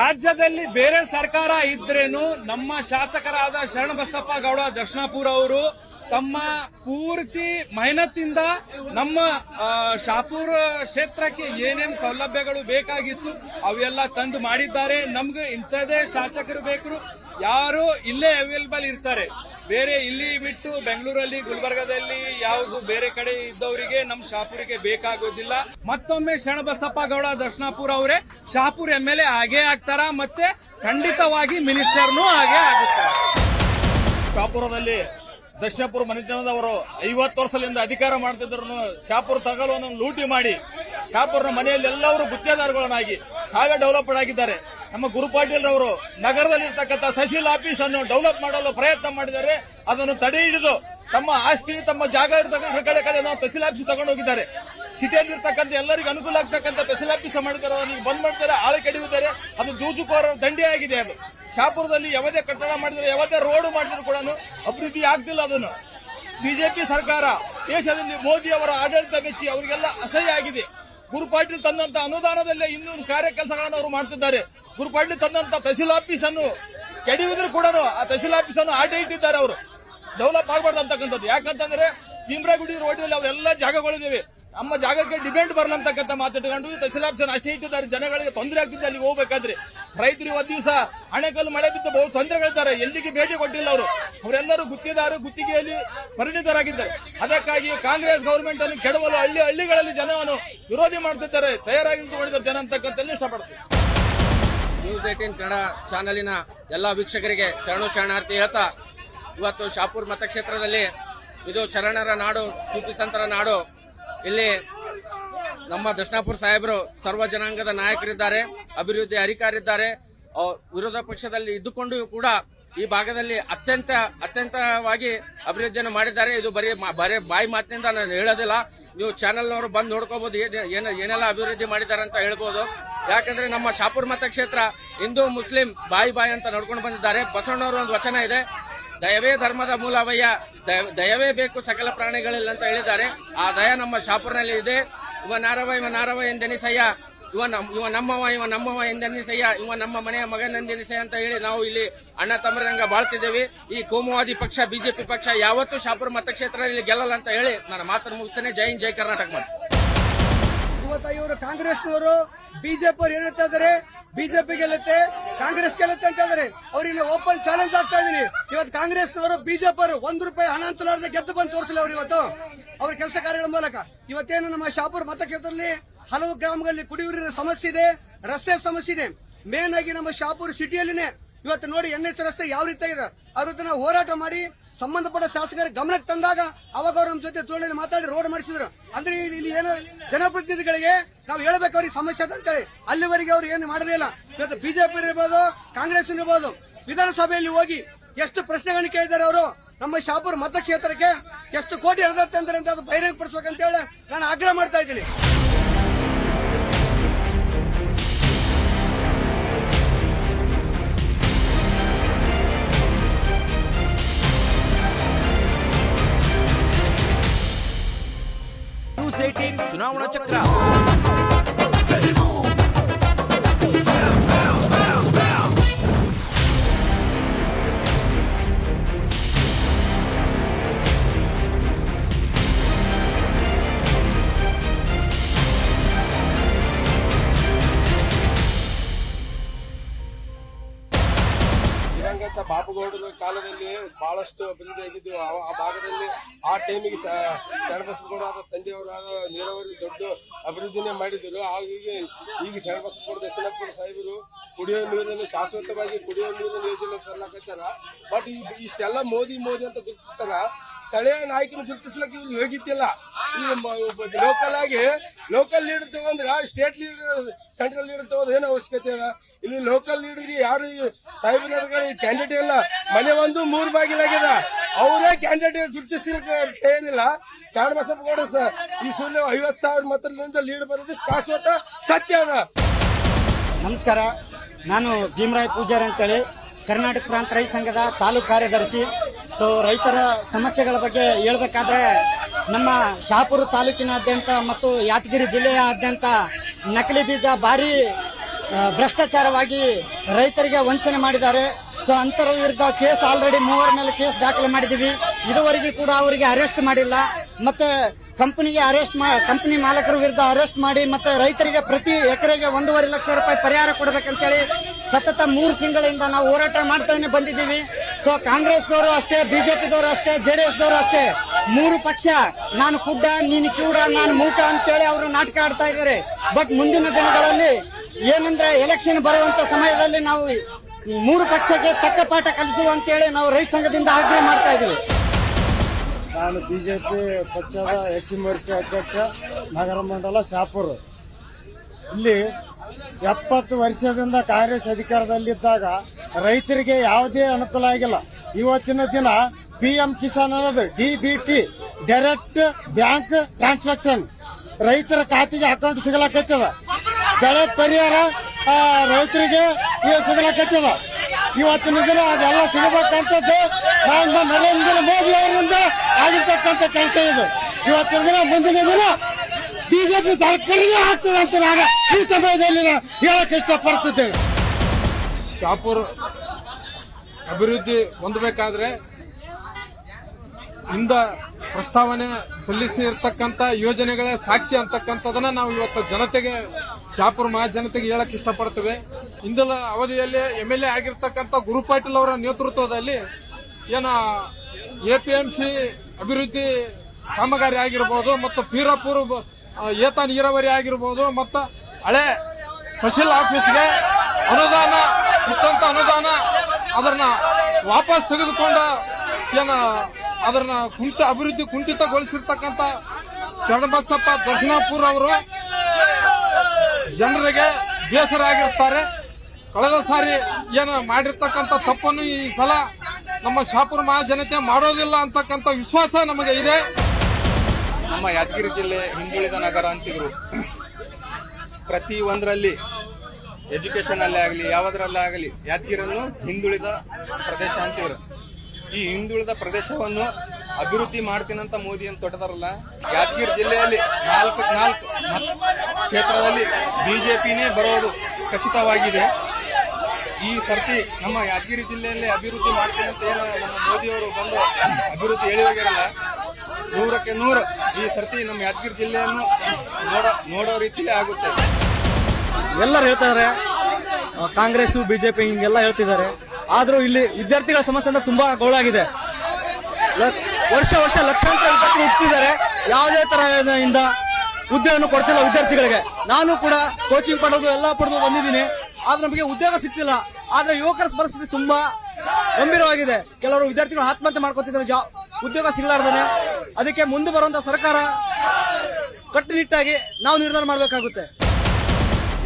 Speaker 10: ರಾಜ್ಯದಲ್ಲಿ ಬೇರೆ ಸರ್ಕಾರ ಇದ್ರೇನು ನಮ್ಮ ಶಾಸಕರಾದ ಶರಣಬಸಪ್ಪ ಗೌಡ ದರ್ಶನಾಪುರ ಅವರು ತಮ್ಮ ಪೂರ್ತಿ ಮೆಹನತ್ತಿಂದ ನಮ್ಮ ಶಾಪುರ ಕ್ಷೇತ್ರಕ್ಕೆ ಏನೇನು ಸೌಲಭ್ಯಗಳು ಬೇಕಾಗಿತ್ತು ಅವೆಲ್ಲ ತಂದು ಮಾಡಿದ್ದಾರೆ. ನಮ್ಗೆ ಇಂಥದೇ ಶಾಸಕರು ಬೇಕು. ಯಾರು ಇಲ್ಲೇ ಅವೈಲೇಬಲ್ ಇರ್ತಾರೆ. ಬೇರೆ ಇಲ್ಲಿ ಬಿಟ್ಟು ಬೆಂಗಳೂರಲ್ಲಿ, ಗುಲ್ಬರ್ಗದಲ್ಲಿ ಯಾವುದು ಬೇರೆ ಕಡೆ ಇದ್ದವರಿಗೆ ನಮ್ಮ ಶಾಪುರಿಗೆ ಬೇಕಾಗೋದಿಲ್ಲ. ಮತ್ತೊಮ್ಮೆ ಶರಣಬಸಪ್ಪ ಗೌಡ, ದರ್ಶನಾಪುರ ಅವರೇ, ಶಾಪುರ್ ಎಂ ಎಲ್ ಎ ಆಗೇ ಆಗ್ತಾರ? ಮತ್ತೆ ಖಂಡಿತವಾಗಿ ಮಿನಿಸ್ಟರ್ನೂ ಹಾಗೆ ಆಗುತ್ತಾರೆ
Speaker 9: ಶಾಪುರದಲ್ಲಿ ದಕ್ಷಿಣಪುರ ಮನೆತನದವರು ಐವತ್ತು ವರ್ಷದಿಂದ ಅಧಿಕಾರ ಮಾಡ್ತಿದ್ರು ಶಾಪುರ ತಗಲವನ್ನು ಲೂಟಿ ಮಾಡಿ ಶಾಪುರ ಮನೆಯಲ್ಲಿ ಎಲ್ಲರೂ ಗುತ್ತೇದಾರಗಳನ್ನಾಗಿ ಹಾಗೆ ಡೆವಲಪ್ಡ್ ಆಗಿದ್ದಾರೆ. ನಮ್ಮ ಗುರು ಪಾಟೀಲ್ ಅವರು ನಗರದಲ್ಲಿ ಇರ್ತಕ್ಕಂಥ ಸಸಿಲ್ ಆಫೀಸ್ ಅನ್ನು ಡೆವಲಪ್ ಮಾಡಲು ಪ್ರಯತ್ನ ಮಾಡಿದ್ದಾರೆ. ಅದನ್ನು ತಡೆ ಹಿಡಿದು ತಮ್ಮ ಆಸ್ತಿ, ತಮ್ಮ ಜಾಗ ಇರ್ತಕ್ಕಂಥ ಕಡೆ ಕಡೆ ನಾವು ತಹಸೀಲ್ ಆಫೀಸ್ ತಗೊಂಡು ಹೋಗಿದ್ದಾರೆ. ಸಿಟಿಯಲ್ಲಿ ಇರ್ತಕ್ಕಂಥ ಎಲ್ಲರಿಗೂ ಅನುಕೂಲ ಆಗ್ತಕ್ಕಂಥ ತಹಸೀಲ್ ಆಫೀಸ್ ಮಾಡಿದ್ದಾರೆ. ಅದನ್ನು ಬಂದ್ ಮಾಡ್ತಾರೆ, ಆಳೆ ಕಡಿಯುತ್ತಾರೆ. ಅದು ಜೂಜುಕೋರ ದಂಡೆ ಆಗಿದೆ ಅದು. ಶಾಪುರದಲ್ಲಿ ಯಾವುದೇ ಕಟ್ಟಡ ಮಾಡಿದ್ರು, ಯಾವುದೇ ರೋಡ್ ಮಾಡಿದ್ರು ಕೂಡ ಅಭಿವೃದ್ಧಿ ಆಗ್ತಿಲ್ಲ ಅದನ್ನು. ಬಿಜೆಪಿ ಸರ್ಕಾರ ದೇಶದಲ್ಲಿ ಮೋದಿ ಅವರ ಆಡಳಿತ ಮೆಚ್ಚಿ ಅವರಿಗೆಲ್ಲ ಅಸಹ್ಯ ಆಗಿದೆ. ಗುರು ಪಾಟೀಲ್ ತಂದಂತ ಅನುದಾನದಲ್ಲೇ ಇನ್ನೊಂದು ಕಾರ್ಯ ಕೆಲಸಗಳನ್ನು ಅವರು ಮಾಡ್ತಿದ್ದಾರೆ. ಗುರು ಪಾಟೀಲ್ ತಂದಂತ ತಹಸೀಲ್ ಆಫೀಸ್ ಅನ್ನು ಕೆಡಿವಿದ್ರು ಕೂಡ ಆ ತಹಸೀಲ್ ಆಫೀಸ್ ಅನ್ನು ಆಟ ಇಟ್ಟಿದ್ದಾರೆ ಅವರು. ಡೆವಲಪ್ ಆಗಬಾರ್ದು ಅಂತಕ್ಕಂಥದ್ದು. ಯಾಕಂತಂದ್ರೆ ಭೀಮ್ರಾಗುಡಿ ರೋಡಿನಲ್ಲಿ ಅವರೆಲ್ಲ ಜಾಗಗಳಿವೆ ನಮ್ಮ ಜಾಗಕ್ಕೆ ಡಿಪೆಂಡ್ ಬರಲ್ಲ ಅಂತಕ್ಕಂಥ ಮಾತಿಟ್ಕೊಂಡು ತಹಸೀಲ್ ಆಫೀಸ್ ಅಷ್ಟೇ ಇಟ್ಟಿದ್ದಾರೆ. ಜನಗಳಿಗೆ ತೊಂದರೆ ಆಗ್ತಿದೆ ಅಲ್ಲಿಗೆ ಹೋಗ್ಬೇಕಾದ್ರೆ.
Speaker 11: ರೈತರು ಇವತ್ತು ದಿವಸ ಹಣೆಕಲ್ಲು ಮಳೆ ಬಿದ್ದು ಬಹು ತೊಂದರೆಗಳಿದ್ದಾರೆ. ಎಲ್ಲಿಗೆ ಭೇಟಿ ಕೊಟ್ಟಿಲ್ಲ ಅವರು. ಅವರೆಲ್ಲರೂ ಗುತ್ತಿದಾರು, ಗುತ್ತಿಗೆಯಲ್ಲಿ ಪರಿಣಿತರಾಗಿದ್ದಾರೆ. ಅದಕ್ಕಾಗಿ ಕಾಂಗ್ರೆಸ್ ಗೌರ್ಮೆಂಟ್ ಅನ್ನು ಕೆಡವಲು ಹಳ್ಳಿ ಹಳ್ಳಿಗಳಲ್ಲಿ ಜನವನ್ನು ವಿರೋಧಿ ಮಾಡ್ತಿದ್ದಾರೆ. ತಯಾರಾಗಿ ನಿಂತುಕೊಂಡಿದ್ದಾರೆ ಜನ ಅಂತಕ್ಕಂಥ ಇಷ್ಟಪಡ್ತಾರೆ
Speaker 12: ನ್ಯೂಸ್ ಏಟೀನ್ ಕನ್ನಡ ಚಾನಲಿನ ಎಲ್ಲಾ ವೀಕ್ಷಕರಿಗೆ ಶರಣು ಶರಣಾರ್ಥಿ ಹೇಳ್ತಾ, ಇವತ್ತು ಶಾಪುರ್ ಮತಕ್ಷೇತ್ರದಲ್ಲಿ ಇದು ಶರಣರ ನಾಡು ಸಂತರ ನಾಡು. ಇಲ್ಲಿ ನಮ್ಮ ದಕ್ಷಿಣಾಪುರ ಸಾಹೇಬರು ಸರ್ವ ಜನಾಂಗದ ನಾಯಕರಿದ್ದಾರೆ, ಅಭಿವೃದ್ಧಿ ಅಧಿಕಾರಿದ್ದಾರೆ. ವಿರೋಧ ಪಕ್ಷದಲ್ಲಿ ಇದ್ದುಕೊಂಡು ಕೂಡ ಈ ಭಾಗದಲ್ಲಿ ಅತ್ಯಂತ, ಅತ್ಯಂತವಾಗಿ ಅಭಿವೃದ್ಧಿಯನ್ನು ಮಾಡಿದ್ದಾರೆ. ಇದು ಬರೀ ಬರೀ ಬಾಯಿ ಮಾತಿನಿಂದ ನಾನು ಹೇಳೋದಿಲ್ಲ. ನೀವು ಚಾನೆಲ್ನವರು ಬಂದು ನೋಡ್ಕೋಬಹುದು ಏನ, ಏನ್- ಏನೆಲ್ಲ ಅಭಿವೃದ್ಧಿ ಮಾಡಿದ್ದಾರೆ ಅಂತ ಹೇಳ್ಬೋದು. ಯಾಕಂದ್ರೆ ನಮ್ಮ ಶಾಪುರ್ ಮತಕ್ಷೇತ್ರ ಹಿಂದೂ, ಮುಸ್ಲಿಂ, ಬಾಯಿ ಬಾಯಿ ಅಂತ ನೋಡ್ಕೊಂಡು ಬಂದಿದ್ದಾರೆ. ಬಸವಣ್ಣವರು ಒಂದು ವಚನ ಇದೆ. ದಯವೇ ಧರ್ಮದ ಮೂಲವಯ್ಯ, ದಯ- ದಯವೇ ಬೇಕು ಸಕಲ ಪ್ರಾಣಿಗಳಿಲ್ಲ ಅಂತ ಹೇಳಿದ್ದಾರೆ. ಆ ದಯ ನಮ್ಮ ಶಾಪುರ್ನಲ್ಲಿ ಇದೆ. ಇವ ನಾರವ ಇವ ನಾರವ ಎಂದೆನಿಸಯ್ಯ. ಇವ ನಮ್, ಇವ ನಮ್ಮವ ಇವ ನಮ್ಮವ ಎಂದೆನಿಸಯ್ಯ. ಇವ ನಮ್ಮ ಮನೆಯ ಮಗನೆಂದೆನಿಸಯ್ಯ ಅಂತ ಹೇಳಿ ನಾವು ಇಲ್ಲಿ ಅಣ್ಣ ತಮ್ಮರಂಗ ಬಾಳ್ತಿದ್ದೇವೆ. ಈ ಕೋಮುವಾದಿ ಪಕ್ಷ, ಬಿಜೆಪಿ ಪಕ್ಷ ಯಾವತ್ತೂ ಶಾಪುರ ಮತಕ್ಷೇತ್ರದಲ್ಲಿ ಗೆಲ್ಲಲ್ಲ ಅಂತ ಹೇಳಿ ನಾನು ಮಾತನ್ನು ಮುಗಿಸ್ತೇನೆ. ಜೈ ಜೈ ಕರ್ನಾಟಕ
Speaker 13: ಇವತ್ತ ಇವರು ಕಾಂಗ್ರೆಸ್ನವರು ಬಿಜೆಪಿ ಅವರು ಇದಾರೆ ಬಿಜೆಪಿ ಗೆಲ್ಲುತ್ತೆ, ಕಾಂಗ್ರೆಸ್ ಗೆಲ್ಲುತ್ತೆ ಅಂತ ಹೇಳಿದ್ರೆ ಅವ್ರಿಗೆ ಓಪನ್ ಚಾಲೆಂಜ್ ಆಗ್ತಾ ಇದೀನಿ ಇವತ್ತು ಕಾಂಗ್ರೆಸ್ನವರು ಬಿಜೆಪಿ ಅವರು ಒಂದು ರೂಪಾಯಿ ಹಣ ಅಂತಲಾರ್ದೆ ಗೆದ್ದು ಬಂದು ತೋರಿಸಲಿ ಅವ್ರು ಇವತ್ತು. ಅವ್ರ ಕೆಲಸ ಕಾರ್ಯಗಳ ಮೂಲಕ. ಇವತ್ತೇನು ನಮ್ಮ ಶಾಪುರ್ ಮತಕ್ಷೇತ್ರದಲ್ಲಿ ಹಲವು ಗ್ರಾಮಗಳಲ್ಲಿ ಕುಡಿಯುವ ಸಮಸ್ಯೆ ಇದೆ, ರಸ್ತೆ ಸಮಸ್ಯೆ ಇದೆ. ಮೇನ್ ಆಗಿ ನಮ್ಮ ಶಾಪುರ್ ಸಿಟಿಯಲ್ಲಿನೇ ಇವತ್ತು ನೋಡಿ ಎನ್ ಎಚ್ ರಸ್ತೆ ಯಾವ ರೀತಿ ಇದೆ ಅವ್ರ ನಾವು ಹೋರಾಟ ಮಾಡಿ ಸಂಬಂಧಪಟ್ಟ ಶಾಸಕರ ಗಮನಕ್ಕೆ ತಂದಾಗ ಅವಾಗ ಅವ್ರ ಜೊತೆ ತೋಳಿನ ಮಾತಾಡಿ ರೋಡ್ ಮಾಡಿಸಿದ್ರು. ಅಂದ್ರೆ ಇಲ್ಲಿ ಏನೋ ಜನಪ್ರತಿನಿಧಿಗಳಿಗೆ ನಾವು ಹೇಳ್ಬೇಕು ಅವ್ರಿಗೆ ಸಮಸ್ಯೆ ಅದ ಅಂತೇಳಿ. ಅಲ್ಲಿವರೆಗೆ ಅವ್ರು ಏನು ಮಾಡದೇ ಇಲ್ಲ. ಇವತ್ತು ಬಿಜೆಪಿ ಇರ್ಬೋದು, ಕಾಂಗ್ರೆಸ್ ಇರ್ಬೋದು, ವಿಧಾನಸಭೆಯಲ್ಲಿ ಹೋಗಿ ಎಷ್ಟು ಪ್ರಶ್ನೆಗಳನ್ನು ಕೇಳಿದ್ದಾರೆ ಅವರು. ನಮ್ಮ ಶಾಪುರ್ ಮತಕ್ಷೇತ್ರಕ್ಕೆ ಎಷ್ಟು ಕೋಟಿ ಎಳೆದತ್ತೆ ಅಂದ್ರೆ ಅಂತ ಅದು ಬಹಿರಂಗ ಪಡಿಸ್ಬೇಕಂತ ಹೇಳಿ ನಾನು ಆಗ್ರಹ ಮಾಡ್ತಾ ಇದ್ದೀನಿ.
Speaker 14: ಚುನಾವಣಾ ಚಕ್ರ
Speaker 15: ದಿವಂಗತ ಬಾಬುಗೌಡರ ಕಾಲದಲ್ಲಿ ಬಹಳಷ್ಟು ಅಭಿವೃದ್ಧಿ ಈಗ ಶರಣಬಸವಗೌಡ ದಶನಪುರ ಸಾಹೇಬರು ಕುಡಿಯೋ ನೀರನ್ನು ಶಾಶ್ವತವಾಗಿ ಕುಡಿಯೋ ನೀರಿನ ಯೋಜನೆ ತರ್ಲಾಕತ್ತಾರ ಬಟ್ ಇಷ್ಟೆಲ್ಲ ಮೋದಿ ಮೋದಿ ಅಂತ ಗುರುತಿಸ್ತಾರ, ಸ್ಥಳೀಯ ನಾಯಕನ ಗುರುತಿಸ್ಲಕ್ಕೆ ಇವ್ರು ಹೋಗಿತ್ತಿಲ್ಲ ಈ ಲೋಕಲ್ ಆಗಿ ಲೋಕಲ್ ಲೀಡರ್ ತಗೊಂಡ್ರ ಸ್ಟೇಟ್ ಲೀಡರ್ ಸೆಂಟ್ರಲ್ ಲೀಡರ್ ತಗೋದ್ ಏನು ಅವಶ್ಯಕತೆ ಅದ ಇಲ್ಲಿ ಲೋಕಲ್ ಲೀಡರ್ಗೆ ಯಾರು ಸಾಹೇಬರ ಕ್ಯಾಂಡಿಡೇಟ್ ಇಲ್ಲ. ಮನೆ ಒಂದು, ಮೂರು ಬಾಗಿಲಾಗ್ಯದ ಅವರೇ ಕ್ಯಾಂಡಿಡೇಟ್ ಗುರುತಿಸ್ಲಿಕ್ಕೆ ಏನಿಲ್ಲ. ಶಾಣ ಬಸಪ್ಪಗೌಡ ಈ ಸೂರ್ಯ ಐವತ್ತು ಸಾವಿರ ಮತದಿಂದ ಲೀಡ್ ಬರೋದು ಶಾಶ್ವತ ಸತ್ಯ ಅದ.
Speaker 13: ನಮಸ್ಕಾರ. ನಾನು ಭೀಮರಾಯ್ ಪೂಜಾರಿ ಅಂತೇಳಿ ಕರ್ನಾಟಕ ಪ್ರಾಂತ ರೈತ ಸಂಘದ ತಾಲೂಕು ಕಾರ್ಯದರ್ಶಿ. ಸೊ ರೈತರ ಸಮಸ್ಯೆಗಳ ಬಗ್ಗೆ ಹೇಳ್ಬೇಕಾದ್ರೆ ನಮ್ಮ ಶಾಪುರ ತಾಲೂಕಿನಾದ್ಯಂತ ಮತ್ತು ಯಾದಗಿರಿ ಜಿಲ್ಲೆಯಾದ್ಯಂತ ನಕಲಿ ಬೀಜ ಭಾರಿ ಭ್ರಷ್ಟಾಚಾರವಾಗಿ ರೈತರಿಗೆ ವಂಚನೆ ಮಾಡಿದ್ದಾರೆ. ಸೊ ಅಂತರ ವಿರುದ್ಧ ಕೇಸ್ ಆಲ್ರೆಡಿ ಮೂವರ ಮೇಲೆ ಕೇಸ್ ದಾಖಲೆ ಮಾಡಿದ್ದೀವಿ. ಇದುವರೆಗೂ ಕೂಡ ಅವರಿಗೆ ಅರೆಸ್ಟ್ ಮಾಡಿಲ್ಲ. ಮತ್ತೆ ಕಂಪನಿಗೆ ಅರೆಸ್ಟ್ ಕಂಪನಿ ಮಾಲಕರ ವಿರುದ್ಧ ಅರೆಸ್ಟ್ ಮಾಡಿ ಮತ್ತೆ ರೈತರಿಗೆ ಪ್ರತಿ ಎಕರೆಗೆ ಒಂದೂವರೆ ಲಕ್ಷ ರೂಪಾಯಿ ಪರಿಹಾರ ಕೊಡಬೇಕಂತೇಳಿ ಸತತ ಮೂರು ತಿಂಗಳಿಂದ ನಾವು ಹೋರಾಟ ಮಾಡ್ತಾನೆ ಬಂದಿದ್ದೀವಿ. ಸೊ ಕಾಂಗ್ರೆಸ್ದವರು ಅಷ್ಟೇ, ಬಿಜೆಪಿದವರು ಅಷ್ಟೇ ಜೆಡಿಎಸ್ ದವರು ಅಷ್ಟೇ, ಮೂರು ಪಕ್ಷ, ನಾನು ಕುಡ್ಡ, ನೀನು ಕಿವುಡ, ನಾನು ಮೂಕ ಅಂತೇಳಿ ಅವರು ನಾಟಕ ಆಡ್ತಾ ಇದ್ದಾರೆ. ಬಟ್ ಮುಂದಿನ ದಿನಗಳಲ್ಲಿ ಏನಂದ್ರೆ ಎಲೆಕ್ಷನ್ ಬರುವಂತ ಸಮಯದಲ್ಲಿ ನಾವು ಮೂರು ಪಕ್ಷಕ್ಕೆ ತಕ್ಕ ಪಾಠ ಕಲಿಸುವ ಅಂತೇಳಿ ನಾವು ರೈತ ಸಂಘದಿಂದ ಆಗ್ರಹ ಮಾಡ್ತಾ ಇದೀವಿ
Speaker 16: ನಾನು ಬಿಜೆಪಿ ಪಕ್ಷದ ಎಸ್ ಸಿ ಮೋರ್ಚಾ ಅಧ್ಯಕ್ಷ ನಗರ ಮಂಡಲ ಶಾಪುರ್. ಇಲ್ಲಿ ಎಪ್ಪತ್ತು ವರ್ಷದಿಂದ ಕಾಂಗ್ರೆಸ್ ಅಧಿಕಾರದಲ್ಲಿದ್ದಾಗ ರೈತರಿಗೆ ಯಾವುದೇ ಅನುಕೂಲ ಆಗಿಲ್ಲ. ಇವತ್ತಿನ ದಿನ ಪಿ ಎಂ ಕಿಸಾನ್ ಅನ್ನೋದು D B T direct bank transaction. ರೈತರ ಖಾತೆಗೆ ಅಕೌಂಟ್ ಸಿಗಲಾಕತ್ತದ. ಬೆಳೆ ಪರಿಹಾರ ರೈತರಿಗೆ ಈಗ ಸಿಗಲಾಕತ್ತದ. ಇವತ್ತಿನ ದಿನ ಅದೆಲ್ಲ ಸಿಗಬೇಕಂತದ್ದು ನರೇಂದ್ರ ಮೋದಿ ಅವರಿಂದ ಆಗಿರ್ತಕ್ಕಂಥ ಕೆಲಸ ಇದು. ಇವತ್ತಿನ ದಿನ, ಮುಂದಿನ ದಿನ ಬಿಜೆಪಿ ಸರ್ಕಾರ ಆಗ್ತದೆ ಅಂತ ನಾನು ಈ ಸಮಯದಲ್ಲಿ ಹೇಳಕ್ ಇಷ್ಟಪಡ್ತಿದ್ದೇನೆ
Speaker 15: ಶಾಪುರ್ ಅಭಿವೃದ್ಧಿ ಹೊಂದಬೇಕಾದ್ರೆ ಇಂದ ಪ್ರಸ್ತಾವನೆ ಸಲ್ಲಿಸಿರ್ತಕ್ಕಂಥ ಯೋಜನೆಗಳೇ ಸಾಕ್ಷಿ ಅಂತಕ್ಕಂಥದನ್ನ ನಾವು ಇವತ್ತು ಜನತೆಗೆ, ಶಾಪುರ ಮಹಾ ಜನತೆಗೆ ಹೇಳಕ್ ಇಷ್ಟಪಡ್ತೇವೆ.
Speaker 17: ಇಂದಿನ ಅವಧಿಯಲ್ಲಿ ಎಂ ಎಲ್ ಎ ಆಗಿರ್ತಕ್ಕಂಥ ಗುರು ಪಾಟೀಲ್ ಅವರ ನೇತೃತ್ವದಲ್ಲಿ ಏನ ಎಪಿಎಂಸಿ ಅಭಿವೃದ್ಧಿ ಕಾಮಗಾರಿ ಆಗಿರ್ಬೋದು ಮತ್ತು ಪೀರಾಪುರ ಏತ ನೀರಾವರಿ ಆಗಿರ್ಬೋದು ಮತ್ತು ಹಳೆ ತಹಶೀಲ್ ಆಫೀಸ್ಗೆ ಅನುದಾನ ಇಟ್ಟಂತ ಅನುದಾನ ಅದನ್ನ ವಾಪಸ್ ತೆಗೆದುಕೊಂಡ ಏನ ಅದನ್ನ ಕುಂಠ ಅಭಿವೃದ್ಧಿ ಕುಂಠಿತಗೊಳಿಸಿರ್ತಕ್ಕಂಥ ಶರಣಬಸಪ್ಪ ದರ್ಶನಾಪುರ್ ಅವರು ಜನರಿಗೆ ಬೇಸರ ಆಗಿರ್ತಾರೆ ಕಳೆದ ಸಾರಿ ಏನು ಮಾಡಿರ್ತಕ್ಕಂಥ ತಪ್ಪನ್ನು ಈ ಸಲ ನಮ್ಮ ಶಾಪುರ ಮಹಾಜನತೆ ಮಾಡೋದಿಲ್ಲ ಅಂತಕ್ಕಂಥ ವಿಶ್ವಾಸ ನಮಗೆ ಇದೆ.
Speaker 18: ನಮ್ಮ ಯಾದಗಿರಿ ಜಿಲ್ಲೆ ಹಿಂದುಳಿದ ನಗರ ಅಂತಿದ್ರು. ಪ್ರತಿ ಒಂದರಲ್ಲಿ ಎಜುಕೇಶನ್ ಅಲ್ಲೇ ಆಗಲಿ, ಯಾವುದರಲ್ಲೇ ಆಗಲಿ ಯಾದಗಿರಿಯನ್ನು ಹಿಂದುಳಿದ ಪ್ರದೇಶ ಅಂತಿದ್ರು. ಈ ಹಿಂದುಳಿದ ಪ್ರದೇಶವನ್ನು ಅಭಿವೃದ್ಧಿ ಮಾಡ್ತೀನಂತ ಮೋದಿ ಅಂತ ತೊಟ್ಟದಾರಲ್ಲ ಯಾದಗಿರಿ ಜಿಲ್ಲೆಯಲ್ಲಿ ನಾಲ್ಕು ನಾಲ್ಕು ಕ್ಷೇತ್ರದಲ್ಲಿ ಬಿಜೆಪಿನೇ ಬರೋದು ಖಚಿತವಾಗಿದೆ. ಈ ಸರ್ತಿ ನಮ್ಮ ಯಾದಗಿರಿ ಜಿಲ್ಲೆಯಲ್ಲಿ ಅಭಿವೃದ್ಧಿ ಮಾಡ್ತೀನಿ ಅಂತ ಏನು ನಮ್ಮ ಮೋದಿಯವರು ಬಂದು ಅಭಿವೃದ್ಧಿ ಹೇಳಿ ಹೋಗ್ಯಾರಲ್ಲ ನೂರಕ್ಕೆ ನೂರು ಈ ಸರ್ತಿ ನಮ್ಮ ಯಾದಗಿರಿ ಜಿಲ್ಲೆಯನ್ನು ನೋಡೋ ನೋಡೋ ರೀತಿಯೇ ಆಗುತ್ತೆ.
Speaker 19: ಎಲ್ಲರೂ ಹೇಳ್ತಾರೆ ಕಾಂಗ್ರೆಸ್ ಬಿಜೆಪಿ ಹಿಂಗೆಲ್ಲ ಹೇಳ್ತಿದ್ದಾರೆ. ಆದ್ರೂ ಇಲ್ಲಿ ವಿದ್ಯಾರ್ಥಿಗಳ ಸಮಸ್ಯೆ ಅಂದ್ರೆ ತುಂಬಾ ಗೋಳಾಗಿದೆ. ವರ್ಷ ವರ್ಷ ಲಕ್ಷಾಂತರ ವಿದ್ಯಾರ್ಥಿಗಳು ಹುಟ್ಟಿದ್ದಾರೆ. ಯಾವುದೇ ತರಹದಿಂದ ಹುದ್ದೆಯನ್ನು ಕೊಡ್ತಿಲ್ಲ ವಿದ್ಯಾರ್ಥಿಗಳಿಗೆ. ನಾನು ಕೂಡ ಕೋಚಿಂಗ್ ಪಡೆದು ಎಲ್ಲ ಪಡೆದು ಬಂದಿದ್ದೀನಿ. ಆದ್ರೆ ನಮಗೆ ಉದ್ಯೋಗ ಸಿಗ್ತಿಲ್ಲ. ಆದ್ರೆ ಯುವಕರ ಪರಿಸ್ಥಿತಿ ತುಂಬಾ ಗಂಭೀರವಾಗಿದೆ. ಕೆಲವರು ವಿದ್ಯಾರ್ಥಿಗಳು ಆತ್ಮಹತ್ಯೆ ಮಾಡ್ಕೊತಿದ್ದಾರೆ. ಉದ್ಯೋಗ ಸಿಗ್ಲಾರ್ದಾನೆ. ಅದಕ್ಕೆ ಮುಂದೆ ಬರುವಂತ ಸರ್ಕಾರ ಕಟ್ಟುನಿಟ್ಟಾಗಿ ನಾವು ನಿರ್ಧಾರ ಮಾಡಬೇಕಾಗುತ್ತೆ.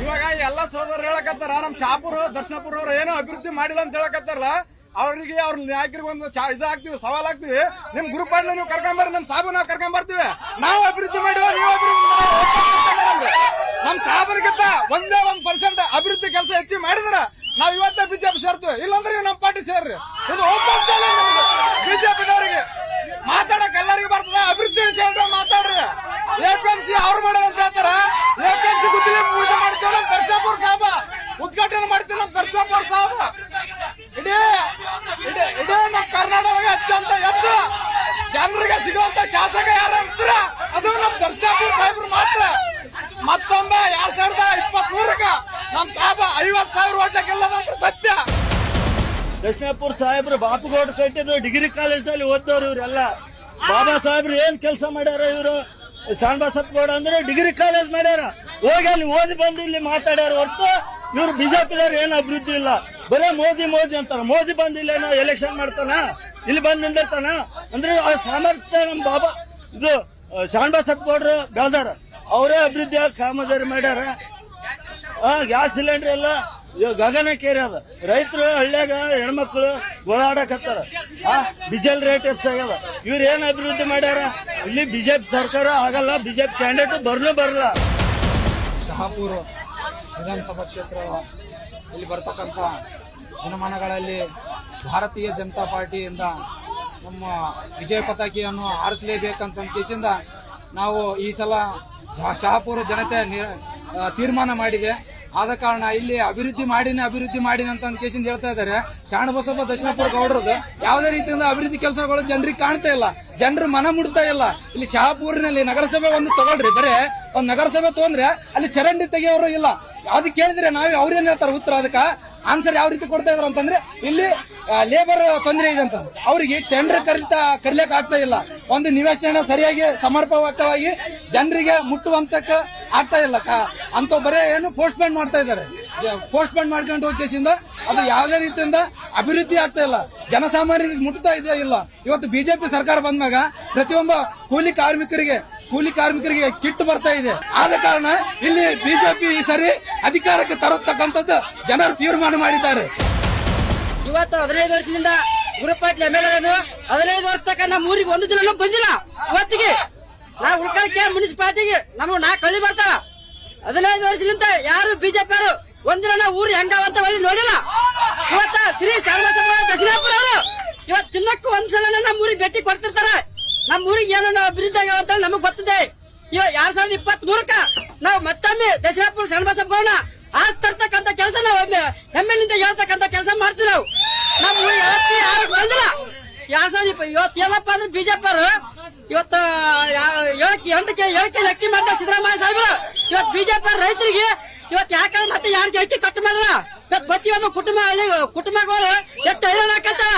Speaker 5: ಇವಾಗ ಎಲ್ಲ ಸೋದರ ಹೇಳಕತ್ತಾರ, ನಮ್ ಶಾಪುರ ದರ್ಶನಪುರ ಅವ್ರು ಏನೋ ಅಭಿವೃದ್ಧಿ ಮಾಡಿಲ್ಲ ಅಂತ ಹೇಳಕತ್ತಾರಲ್ಲ, ಅವ್ರಿಗೆ ಅವ್ರ ನಾಯಕರಿಗೆ ಒಂದು ಇದು ಹಾಕ್ತಿವಿ, ಸವಾಲ್ ಹಾಕ್ತಿವಿ. ನಿಮ್ ಗ್ರೂಪ್ ಅಲ್ಲಿ ನೀವು ಕರ್ಕೊಂಬರ್ರಿ ನಮ್ ಸಾಬು ನಾವು ಕರ್ಕೊಂಬರ್ತೀವಿ ನಾವು ಅಭಿವೃದ್ಧಿ ಮಾಡಿವ ನೀವು ಅಭಿವೃದ್ಧಿ. ನಮ್ ಸಾಬರಿಗಿಂತ ಒಂದೇ ಒಂದ್ ಪರ್ಸೆಂಟ್ ಅಭಿವೃದ್ಧಿ ಕೆಲಸ ಹೆಚ್ಚು ಮಾಡಿದ್ರ ನಾವ್ ಇವತ್ತೇ ಬಿಜೆಪಿ ಸೇರ್ತೀವಿ. ಇಲ್ಲಾಂದ್ರೆ ನಮ್ ಪಾರ್ಟಿ ಸೇರ್ರಿ. ಇದು ಚಾಲೆಂಜ್ ಬಿಜೆಪಿದವರಿಗೆ ಮಾತಾಡಕ್ ಎಲ್ಲರಿಗೂ ಬರ್ತದ? ಅಭಿವೃದ್ಧಿ ವಿಷಯ ಮಾತಾಡ್ರಿ. ಎಪಿಎಂಸಿ ಅವ್ರು ಮಾಡೋದಂತ ಹೇಳ್ತಾರ. ಎಪಿಎಂಸಿ ಗುದ್ದಲಿ ಪೂಜೆ ಮಾಡ್ತೀವಿ ನಮ್ ದರ್ಶಾಪುರ ಸಾಬ. ಉದ್ಘಾಟನೆ ಮಾಡ್ತೀವಿ ನಮ್ ದರ್ಶಾಪುರ ಸಾಬ.
Speaker 19: ದಕ್ಷಿಣಪುರ ಸಾಹೇಬ್ರು ಬಾಪುಗೌಡ ಕಟ್ಟಿದ್ರು ಡಿಗ್ರಿ ಕಾಲೇಜ್ನಲ್ಲಿ ಓದ್ದವ್ರು ಇವರೆಲ್ಲ. ಬಾಬಾ ಸಾಹೇಬ್ರು ಏನ್ ಕೆಲಸ ಮಾಡ್ಯಾರ ಇವರು? ಶಾಣಬಸಪ್ಪಗೌಡ ಅಂದ್ರೆ ಡಿಗ್ರಿ ಕಾಲೇಜ್ ಮಾಡ್ಯಾರ. ಹೋಗಿ ಅಲ್ಲಿ ಓದಿ ಬಂದು ಇಲ್ಲಿ ಮಾತಾಡ್ಯಾರ ಹೊರತು ಇವ್ರು ಬಿಜೆಪಿದವ್ರು ಏನು ಅಭಿವೃದ್ಧಿ ಇಲ್ಲ. ಬರೇ ಮೋದಿ ಮೋದಿ ಅಂತಾರ. ಮೋದಿ ಬಂದು ಇಲ್ಲೇನೋ ಎಲೆಕ್ಷನ್ ಮಾಡ್ತಾನ? ಇಲ್ಲಿ ಬಂದ್ ನಿಂದಿರ್ತಾನ? ಅಂದ್ರೆ ಆ ಸಾಮರ್ಥ್ಯ ನಮ್ ಬಾಬಾ ಇದು ಶಾಣಬಸಪ್ಪಗೌಡ್ರು ಬೆಳ್ದಾರ. ಅವರೇ ಅಭಿವೃದ್ಧಿ ಕಾಮಗಾರಿ ಮಾಡ್ಯಾರ. ಗ್ಯಾಸ್ ಸಿಲಿಂಡರ್ ಎಲ್ಲ ಇವಾಗ ಗಗನಕ್ಕೇರಿ ಅದ. ರೈತರು ಹಳ್ಳ್ಯಾಗ ಹೆಣ್ಮಕ್ಳು ಓಡಾಡಕತ್ತಾರ. ಆ ಡೀಸೆಲ್ ರೇಟ್ ಹೆಚ್ಚಾಗ್ಯದ ಇವ್ರ ಏನ್ ಅಭಿವೃದ್ಧಿ ಮಾಡ್ಯಾರ? ಇಲ್ಲಿ ಬಿಜೆಪಿ ಸರ್ಕಾರ ಆಗಲ್ಲ, ಬಿಜೆಪಿ ಕ್ಯಾಂಡಿಡೇಟ್ ಬರ್ಲೂ ಬರಲ್ಲ
Speaker 17: ಶಹಾಪುರ ವಿಧಾನಸಭಾ ಕ್ಷೇತ್ರ ಇಲ್ಲಿ ಬರ್ತಕ್ಕಂಥ ದಿನಮಾನಗಳಲ್ಲಿ ಭಾರತೀಯ ಜನತಾ ಪಾರ್ಟಿಯಿಂದ ನಮ್ಮ ವಿಜಯ ಪತಾಕಿಯನ್ನು ಆರಿಸಲೇಬೇಕಂತ ಕೇಸಿಂದ ನಾವು ಈ ಸಲ ಶಹಾಪುರ ಜನತೆ ತೀರ್ಮಾನ ಮಾಡಿದೆ. ಆದ ಕಾರಣ ಇಲ್ಲಿ ಅಭಿವೃದ್ಧಿ ಮಾಡಿನ ಅಭಿವೃದ್ಧಿ ಮಾಡಿನ ಅಂತ ಅಂದ್ ಕೇಸಿಂದ ಹೇಳ್ತಾ ಇದ್ದಾರೆ. ಶಾಣಬಸಪ್ಪ ದಕ್ಷಿಣಪುರ ಗೌಡ್ರದ್ದು ಯಾವುದೇ ರೀತಿಯಿಂದ ಅಭಿವೃದ್ಧಿ ಕೆಲಸಗಳು ಜನರಿಗೆ ಕಾಣ್ತಾ ಇಲ್ಲ. ಜನರು ಮನ ಮುಡ್ತಾ ಇಲ್ಲ. ಇಲ್ಲಿ ಶಹಾಪುರಿನಲ್ಲಿ ನಗರಸಭೆ ಒಂದು ತಗೊಳ್ರಿ. ಬರೇ ಒಂದು ನಗರಸಭೆ ತಗೊಂಡ್ರೆ ಅಲ್ಲಿ ಚರಂಡಿ ತೆಗೆಯೋರು ಇಲ್ಲ. ಅದಕ್ಕೆ ಕೇಳಿದ್ರೆ ನಾವೇ ಅವ್ರೇನ್ ಹೇಳ್ತಾರೆ? ಉತ್ತರ ಅದಕ್ಕೆ ಆನ್ಸರ್ ಯಾವ ರೀತಿ ಕೊಡ್ತಾ ಇದ್ರು ಅಂತಂದ್ರೆ ಇಲ್ಲಿ ಲೇಬರ್ ತೊಂದರೆ ಇದೆ ಅಂತ. ಅವರಿಗೆ ಟೆಂಡರ್ ಕರಿತಾ, ಕರಿಲಿಕ್ಕೆ ಆಗ್ತಾ ಇಲ್ಲ. ಒಂದು ನಿವೇಶನ ಸರಿಯಾಗಿ ಸಮರ್ಪಕವಾಗಿ ಜನರಿಗೆ ಮುಟ್ಟುವಂತಕ್ಕ ಆಗ್ತಾ ಇಲ್ಲ. ಅಂತ ಬರೇ ಏನು ಪೋಸ್ಟ್ಪೋನ್ ಮಾಡ್ತಾ ಇದ್ದಾರೆ. ಪೋಸ್ಟ್ಪೋನ್ ಮಾಡ್ಕೊಂಡು ಉದ್ದೇಶದಿಂದ ಅದು ಯಾವುದೇ ರೀತಿಯಿಂದ ಅಭಿವೃದ್ಧಿ ಆಗ್ತಾ ಇಲ್ಲ. ಜನಸಾಮಾನ್ಯರಿಗೆ ಮುಟ್ತಾ ಇದೆಯಾ ಇಲ್ಲ? ಇವತ್ತು ಬಿಜೆಪಿ ಸರ್ಕಾರ ಬಂದಾಗ ಪ್ರತಿಯೊಬ್ಬ ಕೂಲಿ ಕಾರ್ಮಿಕರಿಗೆ ಕೂಲಿ ಕಾರ್ಮಿಕರಿಗೆ ಕಿಟ್ ಬರ್ತಾ ಇದೆ. ಆದ ಕಾರಣ ಇಲ್ಲಿ ಬಿಜೆಪಿ ಈ ಸರಿ ಅಧಿಕಾರಕ್ಕೆ ತರತಕ್ಕಂಥದ್ದು ಜನರು ತೀರ್ಮಾನ ಮಾಡಿದ್ದಾರೆ.
Speaker 1: ಇವತ್ತು ಹದಿನೈದು ವರ್ಷದಿಂದ ಗುರುಪಾಟ್ಲಿ ಎಂ ಎಲ್ ಎ ಹದಿನೈದು ವರ್ಷ ತಕ್ಕ ನಮ್ಮ ಊರಿಗೆ ಒಂದು ದಿನ ಬಂದಿಲ್ಲ. ಇವತ್ತಿಗೆ ನಾವು ಉಳ್ಕಕ್ಕೆ ಮುನ್ಸಿಪಾಲಿಟಿಗೆ? ನಮಗೆ ನಾಲ್ಕು ಕಳಿ ಬರ್ತಾವ. ಹದಿನೈದು ವರ್ಷದಿಂದ ಯಾರು ಬಿಜೆಪಿ ಅವರು ಒಂದಿನ ನಾವು ಊರು ಹೆಂಗಾವಂತ ಒಳ್ಳೆ ನೋಡಿಲ್ಲ. ಇವತ್ತ ಶ್ರೀ ಶಾರದಾಸಪ್ಪ ದಕ್ಷಿಣಾಪುರ ಅವರು. ಇವತ್ತು ತಿನ್ನಕ್ಕೂ ಒಂದ್ಸಲ ನಮ್ಮ ಊರಿಗೆ ಭೇಟಿ ಕೊಡ್ತಿರ್ತಾರೆ. ನಮ್ಮ ಊರಿಗೆ ಏನೋ ಅಭಿವೃದ್ಧಿ ಆಗ್ಯಾವಂತ ನಮಗ್ ಗೊತ್ತಿದೆ. ಇವ ಎರಡ್ ಸಾವಿರದ ಇಪ್ಪತ್ತ್ ಮೂರಕ್ಕ ನಾವು ಮತ್ತೊಮ್ಮೆ ದಕ್ಷಿಣಾಪುರ ಶರಣಬಸಪ್ಪಗೌಡ ಆಸ್ ತರ್ತಕ್ಕಂತ ಕೆಲಸ ನಾವು ಹೆಮ್ಮೆಲಿಂದ ಹೇಳ್ತಕ್ಕಂತ ಕೆಲಸ ಮಾಡ್ತೀವಿ ನಾವು. ನಮ್ಮ ಊರಿಗೆ ಯಾರು ಬಂದಿಲ್ಲ. ಎರಡ್ ಸಾವಿರದ ಇವತ್ತು ಏನಪ್ಪ ಅಂದ್ರೆ ಬಿಜೆಪಿ ಅವರು ಇವತ್ತು ಯೋಕಿ ಎಂಟಕ್ಕೆ ಯೋಕಿ ಅಕ್ಕಿ ಮಾಡ್ದ ಸಿದ್ದರಾಮಯ್ಯ ಸಾಹೇಬರು. ಇವತ್ತು ಬಿಜೆಪಿ ರೈತರಿಗೆ ಇವತ್ತು ಯಾಕಂದ್ರೆ ಮತ್ತೆ ಯಾರು ಅಕ್ಕಿ ಕಟ್ಟು ಮಾಡಲ್ಲ. ಇವತ್ತು ಪ್ರತಿಯೊಂದು ಕುಟುಂಬ, ಅಲ್ಲಿ ಕುಟುಂಬಗಳು ಎಷ್ಟು ಹೈರಾಣ ಹಾಕತ್ತಾರ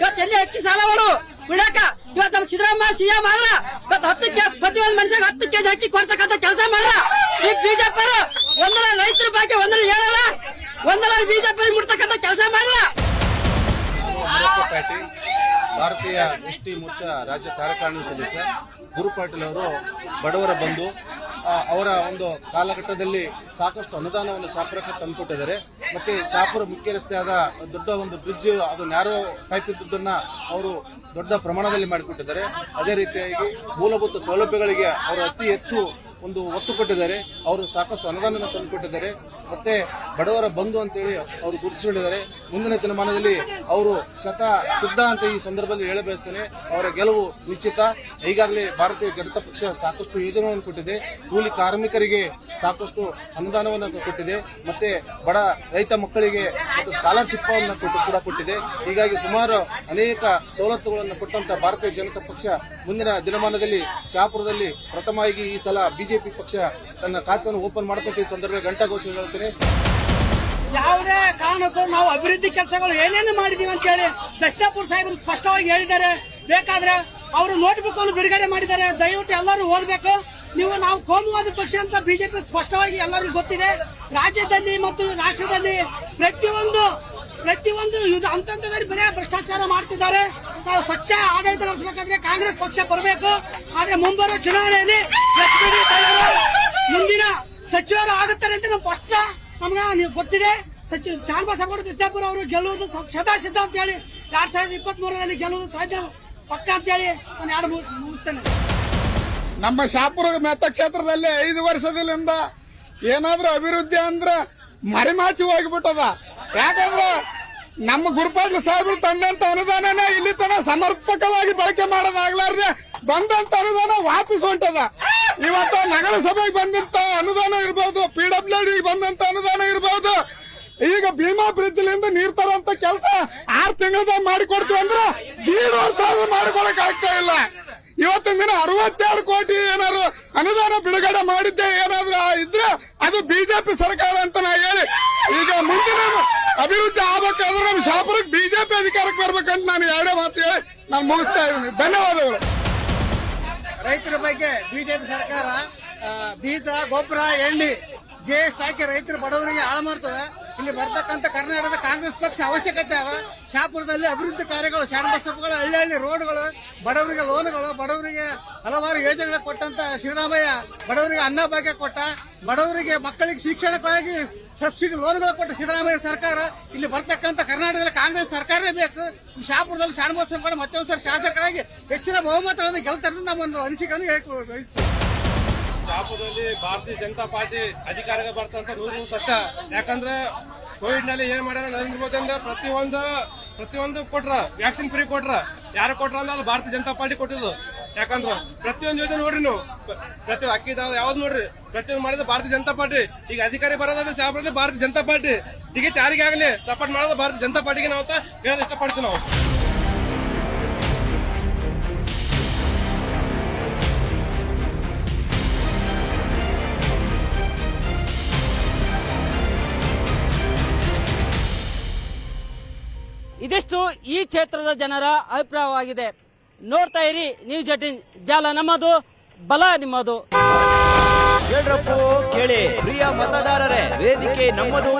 Speaker 1: ಇವತ್ತು ಎಲ್ಲಿ ಅಕ್ಕಿ ಸಾಲವರು ಬಿಡಾಕ. ಇವತ್ತು ನಮ್ಮ ಸಿದ್ದರಾಮಯ್ಯ ಸಿಎಂ ಮಾಡಲ್ಲ ಇವತ್ತು ಹತ್ತು ಕೆ ಪ್ರತಿಯೊಂದು ಮನುಷ್ಯಗೆ ಹತ್ತು ಕೆಜಿ ಅಕ್ಕಿ ಕೊಡ್ತಕ್ಕಂಥ ಕೆಲಸ ಮಾಡಲ್ಲ ಈ ಬಿಜೆಪಿ ಒಂದರ ರೈತರ ಬಗ್ಗೆ ಒಂದರ ಹೇಳಲ್ಲ, ಒಂದರ ಬಿಜೆಪಿ ಮುಡ್ತಕ್ಕಂಥ ಕೆಲಸ
Speaker 20: ಭಾರತೀಯ ಎಸ್ ಟಿ ಮೋರ್ಚಾ ರಾಜ್ಯ ಕಾರ್ಯಕಾರಿಣಿ ಸದಸ್ಯ ಗುರು ಪಾಟೀಲ್ ಅವರು ಬಡವರ ಬಂಧು ಅವರ ಒಂದು ಕಾಲಘಟ್ಟದಲ್ಲಿ ಸಾಕಷ್ಟು ಅನುದಾನವನ್ನು ಶಾಪುರಕ್ಕೆ ತಂದುಕೊಟ್ಟಿದ್ದಾರೆ. ಮತ್ತೆ ಶಾಪುರ ಮುಖ್ಯ ರಸ್ತೆಯಾದ ದೊಡ್ಡ ಒಂದು ಬ್ರಿಡ್ಜ್ ಅದು ನ್ಯಾರೋ ಟೈಪ್ ಅವರು ದೊಡ್ಡ ಪ್ರಮಾಣದಲ್ಲಿ ಮಾಡಿಕೊಟ್ಟಿದ್ದಾರೆ. ಅದೇ ರೀತಿಯಾಗಿ ಮೂಲಭೂತ ಸೌಲಭ್ಯಗಳಿಗೆ ಅವರು ಅತಿ ಹೆಚ್ಚು ಒಂದು ಒತ್ತು ಕೊಟ್ಟಿದ್ದಾರೆ. ಅವರು ಸಾಕಷ್ಟು ಅನುದಾನವನ್ನು ತಂದುಕೊಟ್ಟಿದ್ದಾರೆ. ಮತ್ತೆ ಬಡವರ ಬಂಧು ಅಂತೇಳಿ ಅವರು ಗುರುತಿಸಿಕೊಂಡಿದ್ದಾರೆ. ಮುಂದಿನ ದಿನಮಾನದಲ್ಲಿ ಅವರು ಶತ ಸಿದ್ಧ ಅಂತ ಈ ಸಂದರ್ಭದಲ್ಲಿ ಹೇಳ ಬಯಸ್ತೇನೆ. ಅವರ ಗೆಲುವು ನಿಶ್ಚಿತ. ಈಗಾಗಲೇ ಭಾರತೀಯ ಜನತಾ ಪಕ್ಷ ಸಾಕಷ್ಟು ಯೋಜನೆಗಳನ್ನು ಕೊಟ್ಟಿದೆ. ಕೂಲಿ ಕಾರ್ಮಿಕರಿಗೆ ಸಾಕಷ್ಟು ಅನುದಾನವನ್ನು ಕೊಟ್ಟಿದೆ. ಮತ್ತೆ ಬಡ ರೈತ ಮಕ್ಕಳಿಗೆ ಮತ್ತು ಸ್ಕಾಲರ್ಶಿಪ್ ಕೂಡ ಕೊಟ್ಟಿದೆ. ಹೀಗಾಗಿ ಸುಮಾರು ಅನೇಕ ಸವಲತ್ತುಗಳನ್ನು ಕೊಟ್ಟಂತ ಭಾರತೀಯ ಜನತಾ ಪಕ್ಷ ಮುಂದಿನ ದಿನಮಾನದಲ್ಲಿ ಶಾಪುರದಲ್ಲಿ ಪ್ರಥಮವಾಗಿ ಈ ಸಲ ಬಿಜೆಪಿ ಪಕ್ಷ ತನ್ನ ಖಾತೆಯನ್ನು ಓಪನ್ ಮಾಡತಕ್ಕ ಈ ಸಂದರ್ಭದಲ್ಲಿ ಘಂಟಾಘೋಷ ಮಾಡಿದ್ರಿ?
Speaker 8: ಯಾವುದೇ ಕಾರಣಕ್ಕೂ ನಾವು ಅಭಿವೃದ್ಧಿ ಕೆಲಸಗಳು ಏನೇನು ಮಾಡಿದೀವಿ ಅಂತ ಹೇಳಿ ದಸ್ತಾಪುರ್ ಸಾಹೇಬರು ಸ್ಪಷ್ಟವಾಗಿ ಹೇಳಿದ್ದಾರೆ. ಬೇಕಾದ್ರೆ ಅವರು ನೋಟ್ಬುಕ್ ಅನ್ನು ಬಿಡುಗಡೆ ಮಾಡಿದ್ದಾರೆ. ದಯವಿಟ್ಟು ಎಲ್ಲರೂ ಓದಬೇಕು. ನೀವು ನಾವು ಕೋಮುವಾದ ಪಕ್ಷ ಅಂತ ಬಿಜೆಪಿ ಸ್ಪಷ್ಟವಾಗಿ ಎಲ್ಲರಿಗೂ ಗೊತ್ತಿದೆ. ರಾಜ್ಯದಲ್ಲಿ ಮತ್ತು ರಾಷ್ಟ್ರದಲ್ಲಿ ಪ್ರತಿಯೊಂದು ಪ್ರತಿಯೊಂದು ಇದು ಹಂತದಲ್ಲಿ ಬರೀ ಭ್ರಷ್ಟಾಚಾರ ಮಾಡ್ತಿದ್ದಾರೆ. ನಾವು ಸ್ವಚ್ಛ ಆಡಳಿತ ನಡೆಸಬೇಕಾದ್ರೆ ಕಾಂಗ್ರೆಸ್ ಪಕ್ಷ ಬರಬೇಕು. ಆದ್ರೆ ಮುಂಬರುವ ಚುನಾವಣೆಯಲ್ಲಿ ಮುಂದಿನ ಸಚಿವರು ಆಗುತ್ತಾರೆ ಅಂತ ನಾವು ಫಸ್ಟ್ ನಮ್ಗೆ ನೀವು ಗೊತ್ತಿದೆ. ಸಚಿವ ಶಾನಬಾಸ್ ಅಗೌಡ ಅವರು ಗೆಲ್ಲುವುದು ಸದಾ ಸಿದ್ಧ ಅಂತ ಹೇಳಿ ಎರಡ್ ಸಾವಿರದ ಇಪ್ಪತ್ತ್ ಮೂರರಲ್ಲಿ ಗೆಲ್ಲುವುದು ಸಾಧ್ಯ ಪಕ್ಕ ಅಂತ ಹೇಳಿ ನಾನು ಎರಡು ಮುಗಿಸ್- ಮುಗಿಸ್ತೇನೆ.
Speaker 4: ನಮ್ಮ ಶಾಪುರ ಮತಕ್ಷೇತ್ರದಲ್ಲಿ ಐದು ವರ್ಷದಿಂದ ಏನಾದ್ರೂ ಅಭಿವೃದ್ಧಿ ಅಂದ್ರೆ ಮರಿಮಾಚಿ ಹೋಗ್ಬಿಟ್ಟದ. ಯಾಕಂದ್ರೆ ನಮ್ಮ ಗುರುಪಾಟ್ಲ ಸಾಹೇಬರು ತಂದಂತ ಅನುದಾನನ ಇಲ್ಲಿ ತನ ಸಮರ್ಪಕವಾಗಿ ಬಳಕೆ ಮಾಡೋದಾಗ್ಲಾರ್ದೆ ಬಂದಂತ ಅನುದಾನ ವಾಪಸ್ ಹೊಂಟದ. ಇವತ್ತು ನಗರಸಭೆಗೆ ಬಂದಂತ ಅನುದಾನ ಇರ್ಬೋದು ಪಿ ಡಬ್ಲ್ಯೂ ಬಂದಂತ ಅನುದಾನ ಇರ್ಬೋದು. ಈಗ ಭೀಮಾ ಬ್ರಿಡ್ಜ್ ಲಿಂದ ನೀರ್ ತರೋಂತ ಕೆಲಸ ಆರ್ ತಿಂಗಳದಾಗ ಮಾಡಿಕೊಡ್ತೀವಿ ಅಂದ್ರೆ ದೀಡ್ ಮಾಡಿಕೊಡಕ್ ಆಗ್ತಾ ಇಲ್ಲ. ಇವತ್ತಿನ ದಿನ ಅರವತ್ತೆರಡು ಕೋಟಿ ಏನಾದ್ರು ಅನುದಾನ ಬಿಡುಗಡೆ ಮಾಡಿದ್ದೆ ಏನಾದ್ರು ಇದ್ರೆ ಅದು ಬಿಜೆಪಿ ಸರ್ಕಾರ ಅಂತ ನಾ ಹೇಳಿ. ಈಗ ಮುಂದಿನ ಅಭಿವೃದ್ಧಿ ಆಗ್ಬೇಕಾದ್ರೆ ನಮ್ಮ ಶಾಪುರಕ್ಕೆ ಬಿಜೆಪಿ ಅಧಿಕಾರಕ್ಕೆ ಬರ್ಬೇಕಂತ ನಾನು ಎರಡೇ ಮಾತು ಹೇಳಿ ನಾನು ಮುಗಿಸ್ತಾ ಇದ್ದೀನಿ. ಧನ್ಯವಾದಗಳು.
Speaker 8: ರೈತರ ಬಗ್ಗೆ ಬಿಜೆಪಿ ಸರ್ಕಾರ ಬೀಜ ಗೊಬ್ಬರ ಎಣ್ಣೆ ಜಿಎಸ್ಟಿ ಹಾಕಿ ರೈತರ ಬಡವರಿಗೆ ಹಾಳು ಮಾಡ್ತದೆ. ಇಲ್ಲಿ ಬರ್ತಕ್ಕಂಥ ಕರ್ನಾಟಕದ ಕಾಂಗ್ರೆಸ್ ಪಕ್ಷ ಅವಶ್ಯಕತೆ ಅದ. ಶಾಪುರದಲ್ಲಿ ಅಭಿವೃದ್ಧಿ ಕಾರ್ಯಗಳು, ಶಾಣಬಸಪ್ಪಗಳು ಹಳ್ಳಿ ಹಳ್ಳಿ ರೋಡ್ಗಳು, ಬಡವರಿಗೆ ಲೋನ್ಗಳು, ಬಡವರಿಗೆ ಹಲವಾರು ಯೋಜನೆಗಳು ಕೊಟ್ಟಂತ ಸಿದ್ದರಾಮಯ್ಯ, ಬಡವರಿಗೆ ಅನ್ನ ಭಾಗ್ಯ ಕೊಟ್ಟ, ಬಡವರಿಗೆ ಮಕ್ಕಳಿಗೆ ಶಿಕ್ಷಣಕ್ಕಾಗಿ ಸಬ್ಸಿಡಿ ಲೋನ್ಗಳು ಕೊಟ್ಟ ಸಿದ್ದರಾಮಯ್ಯ ಸರ್ಕಾರ. ಇಲ್ಲಿ ಬರ್ತಕ್ಕಂಥ ಕರ್ನಾಟಕದಲ್ಲಿ ಕಾಂಗ್ರೆಸ್ ಸರ್ಕಾರನೇ ಬೇಕು. ಈ ಶಾಪುರದಲ್ಲಿ ಮತ್ತೊಂದು ಮತ್ತೊಂದ್ಸರಿ ಶಾಸಕರಾಗಿ ಹೆಚ್ಚಿನ ಬಹುಮತಗಳನ್ನು ಗೆಲ್ತಾರೆ ನಮ್ಮೊಂದು ಅನಿಸಿಕೆಯನ್ನು ಹೇಳ್ಕೊಳ್ಬೇಕು
Speaker 12: ಶಾಪುರದಲ್ಲಿ ಭಾರತೀಯ ಜನತಾ ಪಾರ್ಟಿ ಅಧಿಕಾರಕ್ಕೆ ಬರ್ತಂತ ನೂರು ಸತ್ಯ. ಯಾಕಂದ್ರೆ ಕೋವಿಡ್ನಲ್ಲಿ ಏನ್ ಮಾಡ್ಯಾರ, ನರೇಂದ್ರ ಮೋದಿ ಅಂದ್ರೆ ಪ್ರತಿಯೊಂದು ಪ್ರತಿಯೊಂದು ಕೊಟ್ರ ವ್ಯಾಕ್ಸಿನ್ ಫ್ರೀ ಕೊಟ್ರ, ಯಾರು ಕೊಟ್ರ ಅಂದ್ರೆ ಅದು ಭಾರತೀಯ ಜನತಾ ಪಾರ್ಟಿ ಕೊಟ್ಟಿದ್ದು. ಯಾಕಂದ್ರ ಪ್ರತಿಯೊಂದು ಯೋಜನೆ ನೋಡ್ರಿ ನೀವು. ಪ್ರತಿ ಅಕ್ಕಿ ಯಾವ್ದು ನೋಡ್ರಿ. ಪ್ರತಿಯೊಂದು ಮಾಡಿದ ಭಾರತೀಯ ಜನತಾ ಪಾರ್ಟಿ. ಈಗ ಅಧಿಕಾರಿ ಬರೋದ್ರೆ ಶಾಪುರದಲ್ಲಿ ಭಾರತೀಯ ಜನತಾ ಪಾರ್ಟಿ. ಟಿಕೆಟ್ ಯಾರಿಗೆ ಆಗಲಿ ಸಪೋರ್ಟ್ ಮಾಡೋದು ಭಾರತೀಯ ಜನತಾ ಪಾರ್ಟಿಗೆ ನಾವು ಹೇಳೋದು ಇಷ್ಟಪಡ್ತೀವಿ ನಾವು.
Speaker 1: ಈ ಕ್ಷೇತ್ರದ ಜನರ ಅಭಿಪ್ರಾಯವಾಗಿದೆ. ನೋಡ್ತಾ ಇರಿ ನ್ಯೂಸ್ ಏಟಿನ್ ಜಾಲ ನಮ್ಮದು, ಬಲ ನಿಮ್ಮದು.
Speaker 14: ಕೇಳಿ, ಪ್ರಿಯ ಮತದಾರರೇ, ವೇದಿಕೆ ನಮ್ಮದು